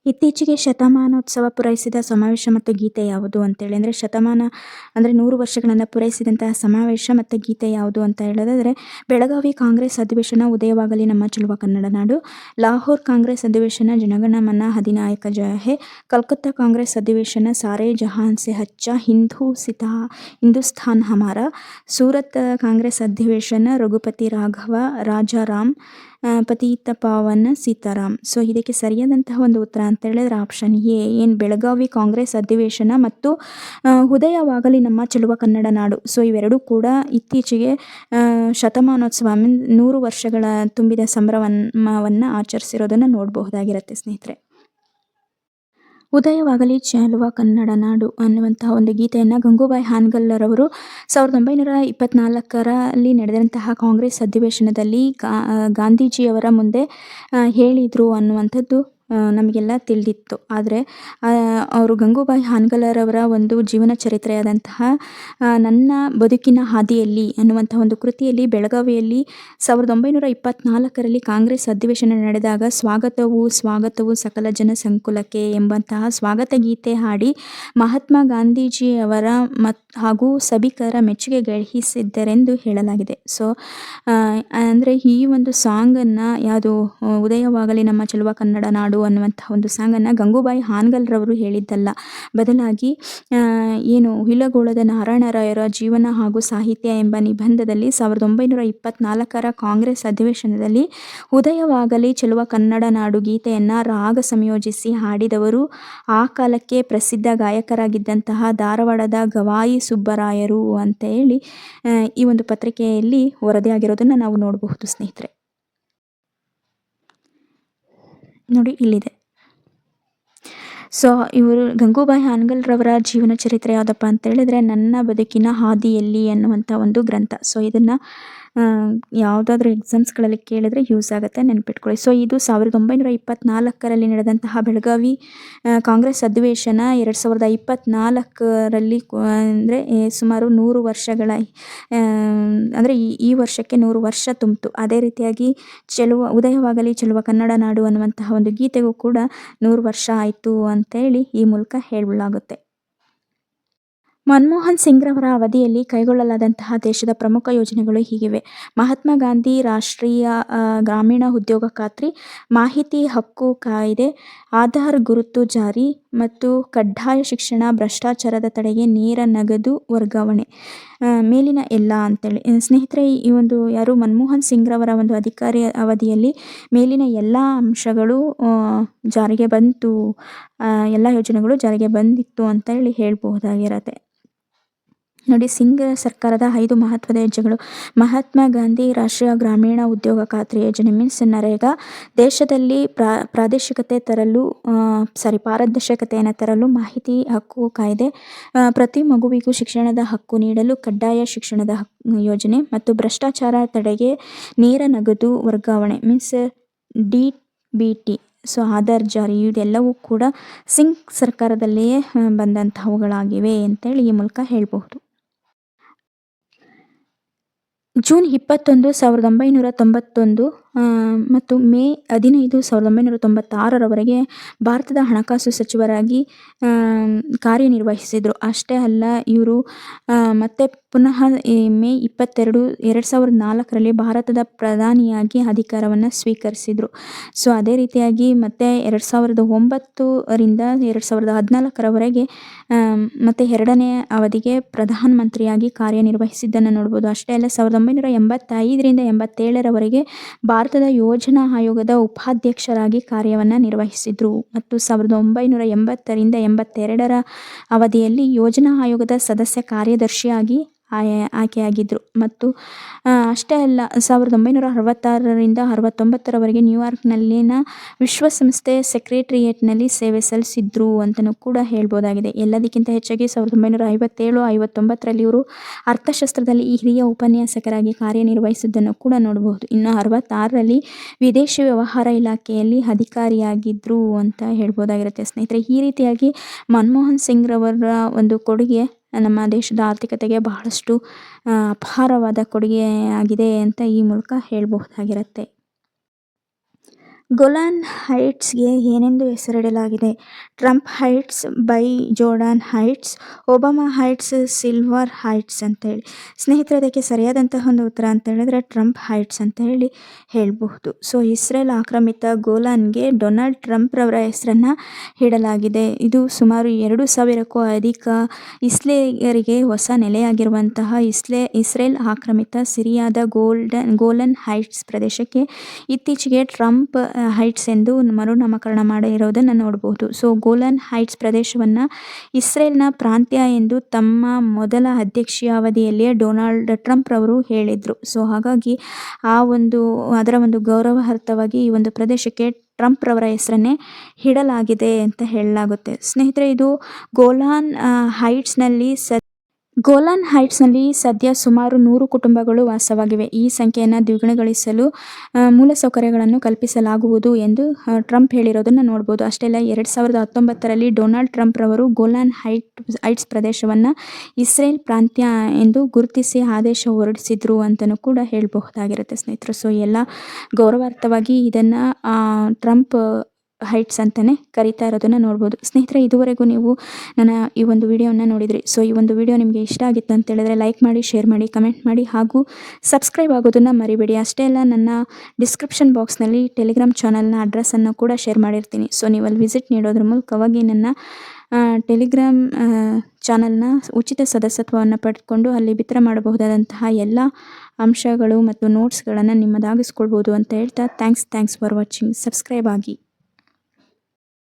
Speaker 1: ಇತ್ತೀಚೆಗೆ ಶತಮಾನೋತ್ಸವ ಪೂರೈಸಿದ ಸಮಾವೇಶ ಮತ್ತು ಗೀತೆ ಯಾವುದು ಅಂತೇಳಿ ಅಂದರೆ ಶತಮಾನ ಅಂದರೆ ನೂರು ವರ್ಷಗಳನ್ನು ಪೂರೈಸಿದಂತಹ ಸಮಾವೇಶ ಮತ್ತು ಗೀತೆ ಯಾವುದು ಅಂತ ಹೇಳೋದಾದರೆ ಬೆಳಗಾವಿ ಕಾಂಗ್ರೆಸ್ ಅಧಿವೇಶನ ಉದಯವಾಗಲಿ ನಮ್ಮ ಚಲುವ ಕನ್ನಡ ನಾಡು ಲಾಹೋರ್ ಕಾಂಗ್ರೆಸ್ ಅಧಿವೇಶನ ಜನಗಣ ಜನಗಣಮನ ಹದಿನಾಯಕ ಜಹೆ ಕಲ್ಕತ್ತಾ ಕಾಂಗ್ರೆಸ್ ಅಧಿವೇಶನ ಸಾರೆ ಜಹಾನ್ ಸೆ ಹಚ್ಚ ಹಿಂದೂ ಸಿತಾ ಹಿಂದೂಸ್ತಾನ್ ಹಮಾರ ಸೂರತ್ ಕಾಂಗ್ರೆಸ್ ಅಧಿವೇಶನ ರಘುಪತಿ ರಾಘವ ರಾಜಾರಾಮ್ ಪತೀತ ಪಾವನ ಸೀತಾರಾಮ್ ಸೊ ಇದಕ್ಕೆ ಸರಿಯಾದಂತಹ ಒಂದು ಉತ್ತರ ಅಂತ ಹೇಳಿದ್ರೆ ಆಪ್ಷನ್ ಎ ಏನು ಬೆಳಗಾವಿ ಕಾಂಗ್ರೆಸ್ ಅಧಿವೇಶನ ಮತ್ತು ಉದಯವಾಗಲಿ ನಮ್ಮ ಚೆಲುವ ಕನ್ನಡ ನಾಡು ಸೊ ಇವೆರಡೂ ಕೂಡ ಇತ್ತೀಚೆಗೆ ಶತಮಾನೋತ್ಸವ ನೂರು ವರ್ಷಗಳ ತುಂಬಿದ ಸಂಭ್ರಮವನ್ನು ಆಚರಿಸಿರೋದನ್ನು ನೋಡಬಹುದಾಗಿರುತ್ತೆ ಸ್ನೇಹಿತರೆ ಉದಯವಾಗಲಿ ಚಾಲುವ ಕನ್ನಡ ನಾಡು ಅನ್ನುವಂತಹ ಒಂದು ಗೀತೆಯನ್ನು ಗಂಗೂಬಾಯಿ ಹಾನ್ಗಲ್ಲರವರು ಸಾವಿರದ ಒಂಬೈನೂರ ಇಪ್ಪತ್ನಾಲ್ಕರಲ್ಲಿ ನಡೆದಂತಹ ಕಾಂಗ್ರೆಸ್ ಅಧಿವೇಶನದಲ್ಲಿ ಗಾಂಧೀಜಿಯವರ ಮುಂದೆ ಹೇಳಿದರು ಅನ್ನುವಂಥದ್ದು ನಮಗೆಲ್ಲ ತಿಳಿದಿತ್ತು ಆದರೆ ಅವರು ಗಂಗೂಬಾಯಿ ಹಾನ್ಗಲರವರ ಒಂದು ಜೀವನ ಚರಿತ್ರೆಯಾದಂತಹ ನನ್ನ ಬದುಕಿನ ಹಾದಿಯಲ್ಲಿ ಅನ್ನುವಂಥ ಒಂದು ಕೃತಿಯಲ್ಲಿ ಬೆಳಗಾವಿಯಲ್ಲಿ ಸಾವಿರದ ಒಂಬೈನೂರ ಇಪ್ಪತ್ತ್ನಾಲ್ಕರಲ್ಲಿ ಕಾಂಗ್ರೆಸ್ ಅಧಿವೇಶನ ನಡೆದಾಗ ಸ್ವಾಗತವು ಸ್ವಾಗತವು ಸಕಲ ಜನ ಸಂಕುಲಕ್ಕೆ ಎಂಬಂತಹ ಸ್ವಾಗತ ಗೀತೆ ಹಾಡಿ ಮಹಾತ್ಮ ಗಾಂಧೀಜಿಯವರ ಮತ್ತು ಹಾಗೂ ಸಭಿಕರ ಮೆಚ್ಚುಗೆ ಗ್ರಹಿಸಿದ್ದರೆಂದು ಹೇಳಲಾಗಿದೆ ಸೊ ಅಂದರೆ ಈ ಒಂದು ಸಾಂಗನ್ನು ಯಾವುದು ಉದಯವಾಗಲಿ ನಮ್ಮ ಚೆಲುವ ಕನ್ನಡ ನಾಡು ಅನ್ನುವಂತಹ ಒಂದು ಸಾಂಗನ್ನು ಗಂಗೂಬಾಯಿ ಹಾನಗಲ್ರವರು ಹೇಳಿದ್ದಲ್ಲ ಬದಲಾಗಿ ಏನು ಹುಲಗೋಳದ ನಾರಾಯಣರಾಯರ ಜೀವನ ಹಾಗೂ ಸಾಹಿತ್ಯ ಎಂಬ ನಿಬಂಧದಲ್ಲಿ ಸಾವಿರದ ಒಂಬೈನೂರ ಇಪ್ಪತ್ನಾಲ್ಕರ ಕಾಂಗ್ರೆಸ್ ಅಧಿವೇಶನದಲ್ಲಿ ಉದಯವಾಗಲಿ ಚೆಲುವ ಕನ್ನಡ ನಾಡು ಗೀತೆಯನ್ನು ರಾಗ ಸಂಯೋಜಿಸಿ ಹಾಡಿದವರು ಆ ಕಾಲಕ್ಕೆ ಪ್ರಸಿದ್ಧ ಗಾಯಕರಾಗಿದ್ದಂತಹ ಧಾರವಾಡದ ಗವಾಯಿ ಸುಬ್ಬರಾಯರು ಅಂತ ಹೇಳಿ ಈ ಒಂದು ಪತ್ರಿಕೆಯಲ್ಲಿ ವರದಿಯಾಗಿರೋದನ್ನು ನಾವು ನೋಡಬಹುದು ಸ್ನೇಹಿತರೆ ನೋಡಿ ಇಲ್ಲಿದೆ ಸೊ ಇವರು ಗಂಗೂಬಾಯಿ ಹಾನಗಲ್ರವರ ಜೀವನ ಚರಿತ್ರೆ ಯಾವುದಪ್ಪ ಅಂತ ಹೇಳಿದ್ರೆ ನನ್ನ ಬದುಕಿನ ಹಾದಿಯಲ್ಲಿ ಅನ್ನುವಂಥ ಒಂದು ಗ್ರಂಥ ಸೊ ಇದನ್ನು ಯಾವುದಾದ್ರೂ ಎಕ್ಸಾಮ್ಸ್ಗಳಲ್ಲಿ ಕೇಳಿದರೆ ಯೂಸ್ ಆಗುತ್ತೆ ನೆನಪಿಟ್ಕೊಳ್ಳಿ ಸೊ ಇದು ಸಾವಿರದ ಒಂಬೈನೂರ ಇಪ್ಪತ್ನಾಲ್ಕರಲ್ಲಿ ನಡೆದಂತಹ ಬೆಳಗಾವಿ ಕಾಂಗ್ರೆಸ್ ಅಧಿವೇಶನ ಎರಡು ಸಾವಿರದ ಇಪ್ಪತ್ತ್ನಾಲ್ಕರಲ್ಲಿ ಅಂದರೆ ಸುಮಾರು ನೂರು ವರ್ಷಗಳ ಅಂದರೆ ಈ ಈ ವರ್ಷಕ್ಕೆ ನೂರು ವರ್ಷ ತುಂಬಿತು ಅದೇ ರೀತಿಯಾಗಿ ಚೆಲುವ ಉದಯವಾಗಲಿ ಚೆಲುವ ಕನ್ನಡ ನಾಡು ಅನ್ನುವಂತಹ ಒಂದು ಗೀತೆಗೂ ಕೂಡ ನೂರು ವರ್ಷ ಆಯಿತು ಅಂತೇಳಿ ಈ ಮೂಲಕ ಹೇಳಲಾಗುತ್ತೆ ಮನಮೋಹನ್ ಸಿಂಗ್ರವರ ಅವಧಿಯಲ್ಲಿ ಕೈಗೊಳ್ಳಲಾದಂತಹ ದೇಶದ ಪ್ರಮುಖ ಯೋಜನೆಗಳು ಹೀಗಿವೆ ಮಹಾತ್ಮ ಗಾಂಧಿ ರಾಷ್ಟ್ರೀಯ ಗ್ರಾಮೀಣ ಉದ್ಯೋಗ ಖಾತ್ರಿ ಮಾಹಿತಿ ಹಕ್ಕು ಕಾಯಿದೆ ಆಧಾರ್ ಗುರುತು ಜಾರಿ ಮತ್ತು ಕಡ್ಡಾಯ ಶಿಕ್ಷಣ ಭ್ರಷ್ಟಾಚಾರದ ತಡೆಗೆ ನೇರ ನಗದು ವರ್ಗಾವಣೆ ಮೇಲಿನ ಎಲ್ಲ ಅಂತೇಳಿ ಸ್ನೇಹಿತರೆ ಈ ಒಂದು ಯಾರು ಮನಮೋಹನ್ ಸಿಂಗ್ರವರ ಒಂದು ಅಧಿಕಾರಿ ಅವಧಿಯಲ್ಲಿ ಮೇಲಿನ ಎಲ್ಲ ಅಂಶಗಳು ಜಾರಿಗೆ ಬಂತು ಎಲ್ಲ ಯೋಜನೆಗಳು ಜಾರಿಗೆ ಬಂದಿತ್ತು ಅಂತೇಳಿ ಹೇಳ್ಬಹುದಾಗಿರತ್ತೆ ನೋಡಿ ಸಿಂಗ್ ಸರ್ಕಾರದ ಐದು ಮಹತ್ವದ ಯೋಜನೆಗಳು ಮಹಾತ್ಮ ಗಾಂಧಿ ರಾಷ್ಟ್ರೀಯ ಗ್ರಾಮೀಣ ಉದ್ಯೋಗ ಖಾತ್ರಿ ಯೋಜನೆ ಮೀನ್ಸ್ ನರೇಗಾ ದೇಶದಲ್ಲಿ ಪ್ರಾ ಪ್ರಾದೇಶಿಕತೆ ತರಲು ಸಾರಿ ಪಾರದರ್ಶಕತೆಯನ್ನು ತರಲು ಮಾಹಿತಿ ಹಕ್ಕು ಕಾಯ್ದೆ ಪ್ರತಿ ಮಗುವಿಗೂ ಶಿಕ್ಷಣದ ಹಕ್ಕು ನೀಡಲು ಕಡ್ಡಾಯ ಶಿಕ್ಷಣದ ಯೋಜನೆ ಮತ್ತು ಭ್ರಷ್ಟಾಚಾರ ತಡೆಗೆ ನೇರ ನಗದು ವರ್ಗಾವಣೆ means D B T so Aadhaar ಜಾರಿ ಇದೆಲ್ಲವೂ ಕೂಡ ಸಿಂಗ್ ಸರ್ಕಾರದಲ್ಲಿಯೇ ಬಂದಂತಹವುಗಳಾಗಿವೆ ಅಂತೇಳಿ ಈ ಮೂಲಕ ಹೇಳಬಹುದು ಜೂನ್ ಇಪ್ಪತ್ತೊಂದು ಸಾವಿರದ ಒಂಬೈನೂರ ತೊಂಬತ್ತೊಂದು ಮತ್ತು ಮೇ ಹದಿನೈದು ಸಾವಿರದ ಒಂಬೈನೂರ ತೊಂಬತ್ತಾರರವರೆಗೆ ಭಾರತದ ಹಣಕಾಸು ಸಚಿವರಾಗಿ ಕಾರ್ಯನಿರ್ವಹಿಸಿದರು ಅಷ್ಟೇ ಅಲ್ಲ ಇವರು ಮತ್ತೆ ಪುನಃ ಮೇ ಇಪ್ಪತ್ತೆರಡು ಎರಡು ಸಾವಿರದ ನಾಲ್ಕರಲ್ಲಿ ಭಾರತದ ಪ್ರಧಾನಿಯಾಗಿ ಅಧಿಕಾರವನ್ನು ಸ್ವೀಕರಿಸಿದರು ಸೊ ಅದೇ ರೀತಿಯಾಗಿ ಮತ್ತೆ ಎರಡು ಸಾವಿರದ ಒಂಬತ್ತರಿಂದ ಎರಡು ಸಾವಿರದ ಹದಿನಾಲ್ಕರವರೆಗೆ ಮತ್ತು ಎರಡನೇ ಅವಧಿಗೆ ಪ್ರಧಾನಮಂತ್ರಿಯಾಗಿ ಕಾರ್ಯನಿರ್ವಹಿಸಿದ್ದನ್ನು ನೋಡ್ಬೋದು ಅಷ್ಟೇ ಅಲ್ಲ ಸಾವಿರದ ಒಂಬೈನೂರ ಎಂಬತ್ತೈದರಿಂದ ಎಂಬತ್ತೇಳರವರೆಗೆ ಭಾರ ಭಾರತದ ಯೋಜನಾ ಆಯೋಗದ ಉಪಾಧ್ಯಕ್ಷರಾಗಿ ಕಾರ್ಯವನ್ನು ನಿರ್ವಹಿಸಿದ್ರು. ಮತ್ತು ಸಾವಿರದ ಒಂಬೈನೂರ ಎಂಬತ್ತರಿಂದ ಎಂಬತ್ತೆರಡರ ಅವಧಿಯಲ್ಲಿ ಯೋಜನಾ ಆಯೋಗದ ಸದಸ್ಯ ಕಾರ್ಯದರ್ಶಿಯಾಗಿ ಆಯ್ಕೆಯಾಗಿದ್ದರು ಮತ್ತು ಅಷ್ಟೇ ಅಲ್ಲ ಸಾವಿರದ ಒಂಬೈನೂರ ಅರವತ್ತಾರರಿಂದ ಅರವತ್ತೊಂಬತ್ತರವರೆಗೆ ನ್ಯೂಯಾರ್ಕ್ನಲ್ಲಿನ ವಿಶ್ವಸಂಸ್ಥೆ ಸೆಕ್ರೆಟ್ರಿಯೇಟ್ನಲ್ಲಿ ಸೇವೆ ಸಲ್ಲಿಸಿದ್ರು ಅಂತಲೂ ಕೂಡ ಹೇಳ್ಬೋದಾಗಿದೆ ಎಲ್ಲದಕ್ಕಿಂತ ಹೆಚ್ಚಾಗಿ ಸಾವಿರದ ಒಂಬೈನೂರ ಐವತ್ತೇಳು ಐವತ್ತೊಂಬತ್ತರಲ್ಲಿ ಇವರು ಅರ್ಥಶಾಸ್ತ್ರದಲ್ಲಿ ಈ ಹಿರಿಯ ಉಪನ್ಯಾಸಕರಾಗಿ ಕಾರ್ಯನಿರ್ವಹಿಸಿದ್ದನ್ನು ಕೂಡ ನೋಡಬಹುದು ಇನ್ನು ಅರವತ್ತಾರರಲ್ಲಿ ವಿದೇಶಿ ವ್ಯವಹಾರ ಇಲಾಖೆಯಲ್ಲಿ ಅಧಿಕಾರಿಯಾಗಿದ್ದರು ಅಂತ ಹೇಳ್ಬೋದಾಗಿರುತ್ತೆ ಸ್ನೇಹಿತರೆ ಈ ರೀತಿಯಾಗಿ ಮನಮೋಹನ್ ಸಿಂಗ್ರವರ ಒಂದು ಕೊಡುಗೆ ನಮ್ಮ ದೇಶದ ಆರ್ಥಿಕತೆಗೆ ಬಹಳಷ್ಟು ಅಪಾರವಾದ ಆಗಿದೆ ಅಂತ ಈ ಮೂಲಕ ಹೇಳಬಹುದಾಗಿರುತ್ತೆ ಗೋಲಾನ್ ಹೈಟ್ಸ್ಗೆ ಏನೆಂದು ಹೆಸರಿಡಲಾಗಿದೆ Trump Heights by Jordan Heights Obama Heights Silver Heights ಅಂತೇಳಿ ಸ್ನೇಹಿತರೆ ಅದಕ್ಕೆ ಸರಿಯಾದಂತಹ ಒಂದು ಉತ್ತರ ಅಂತ ಹೇಳಿದ್ರೆ ಟ್ರಂಪ್ ಹೈಟ್ಸ್ ಅಂತ ಹೇಳಿ ಹೇಳಬಹುದು ಸೊ ಇಸ್ರೇಲ್ ಆಕ್ರಮಿತ ಗೋಲಾನ್ಗೆ ಡೊನಾಲ್ಡ್ ಟ್ರಂಪ್ ರವರ ಹೆಸರನ್ನು ಇಡಲಾಗಿದೆ ಇದು ಸುಮಾರು ಎರಡು ಸಾವಿರಕ್ಕೂ ಅಧಿಕ ಇಸ್ಲೇಯರಿಗೆ ಹೊಸ ನೆಲೆಯಾಗಿರುವಂತಹ ಇಸ್ಲೇ ಇಸ್ರೇಲ್ ಆಕ್ರಮಿತ ಸಿರಿಯಾದ ಗೋಲ್ಡನ್ ಗೋಲನ್ ಹೈಟ್ಸ್ ಪ್ರದೇಶಕ್ಕೆ ಇತ್ತೀಚೆಗೆ ಟ್ರಂಪ್ ಹೈಟ್ಸ್ ಎಂದು ಮರುನಾಮಕರಣ ಮಾಡಿರೋದನ್ನು ನೋಡಬಹುದು ಸೊ ಗೋಲನ್ ಹೈಟ್ಸ್ ಪ್ರದೇಶವನ್ನು ಇಸ್ರೇಲ್ನ ಪ್ರಾಂತ್ಯ ಎಂದು ತಮ್ಮ ಮೊದಲ ಅಧ್ಯಕ್ಷೀಯ ಅವಧಿಯಲ್ಲಿಯೇ ಡೊನಾಲ್ಡ್ ಟ್ರಂಪ್ ಅವರು ಹೇಳಿದರು ಸೊ ಹಾಗಾಗಿ ಆ ಒಂದು ಅದರ ಒಂದು ಗೌರವಾರ್ಥವಾಗಿ ಈ ಒಂದು ಪ್ರದೇಶಕ್ಕೆ ಟ್ರಂಪ್ ರವರ ಹೆಸರನ್ನೇ ಇಡಲಾಗಿದೆ ಅಂತ ಹೇಳಲಾಗುತ್ತೆ ಸ್ನೇಹಿತರೆ ಇದು ಗೋಲಾನ್ ಹೈಟ್ಸ್ನಲ್ಲಿ ಸ ಗೋಲಾನ್ ಹೈಟ್ಸ್ನಲ್ಲಿ ಸದ್ಯ ಸುಮಾರು ನೂರು ಕುಟುಂಬಗಳು ವಾಸವಾಗಿವೆ ಈ ಸಂಖ್ಯೆಯನ್ನು ದ್ವಿಗುಣಗೊಳಿಸಲು ಮೂಲಸೌಕರ್ಯಗಳನ್ನು ಕಲ್ಪಿಸಲಾಗುವುದು ಎಂದು ಟ್ರಂಪ್ ಹೇಳಿರೋದನ್ನು ನೋಡ್ಬೋದು ಅಷ್ಟೇ ಅಲ್ಲ ಎರಡು ಸಾವಿರದ ಹತ್ತೊಂಬತ್ತರಲ್ಲಿ ಡೊನಾಲ್ಡ್ ಟ್ರಂಪ್ ರವರು ಗೋಲಾನ್ ಹೈಟ್ ಹೈಟ್ಸ್ ಪ್ರದೇಶವನ್ನು ಇಸ್ರೇಲ್ ಪ್ರಾಂತ್ಯ ಎಂದು ಗುರುತಿಸಿ ಆದೇಶ ಹೊರಡಿಸಿದ್ರು ಅಂತಲೂ ಕೂಡ ಹೇಳಬಹುದಾಗಿರುತ್ತೆ ಸ್ನೇಹಿತರು ಸೊ ಎಲ್ಲ ಗೌರವಾರ್ಥವಾಗಿ ಇದನ್ನು ಟ್ರಂಪ್ ಹೈಟ್ಸ್ ಅಂತಲೇ ಕರಿತಾ ಇರೋದನ್ನು ನೋಡ್ಬೋದು ಸ್ನೇಹಿತರೆ ಇದುವರೆಗೂ ನೀವು ನನ್ನ ಈ ಒಂದು ವಿಡಿಯೋನ ನೋಡಿದ್ರಿ ಸೊ ಈ ಒಂದು ವಿಡಿಯೋ ನಿಮಗೆ ಇಷ್ಟ ಆಗಿತ್ತು ಅಂತ ಹೇಳಿದ್ರೆ ಲೈಕ್ ಮಾಡಿ ಶೇರ್ ಮಾಡಿ ಕಮೆಂಟ್ ಮಾಡಿ ಹಾಗೂ ಸಬ್ಸ್ಕ್ರೈಬ್ ಆಗೋದನ್ನು ಮರಿಬೇಡಿ ಅಷ್ಟೇ ಅಲ್ಲ ನನ್ನ ಡಿಸ್ಕ್ರಿಪ್ಷನ್ ಬಾಕ್ಸ್ನಲ್ಲಿ ಟೆಲಿಗ್ರಾಮ್ ಚಾನಲ್ನ ಅಡ್ರೆಸ್ಸನ್ನು ಕೂಡ ಶೇರ್ ಮಾಡಿರ್ತೀನಿ ಸೊ ನೀವು ಅಲ್ಲಿ ವಿಸಿಟ್ ನೀಡೋದ್ರ ಮೂಲಕವಾಗಿ ನನ್ನ ಟೆಲಿಗ್ರಾಮ್ ಚಾನಲ್ನ ಉಚಿತ ಸದಸ್ಯತ್ವವನ್ನು ಪಡೆದುಕೊಂಡು ಅಲ್ಲಿ ಬಿತ್ತರ ಮಾಡಬಹುದಾದಂತಹ ಎಲ್ಲ ಅಂಶಗಳು ಮತ್ತು ನೋಟ್ಸ್ಗಳನ್ನು ನಿಮ್ಮದಾಗಿಸ್ಕೊಳ್ಬೋದು ಅಂತ ಹೇಳ್ತಾ thanks thanks for watching subscribe ಆಗಿ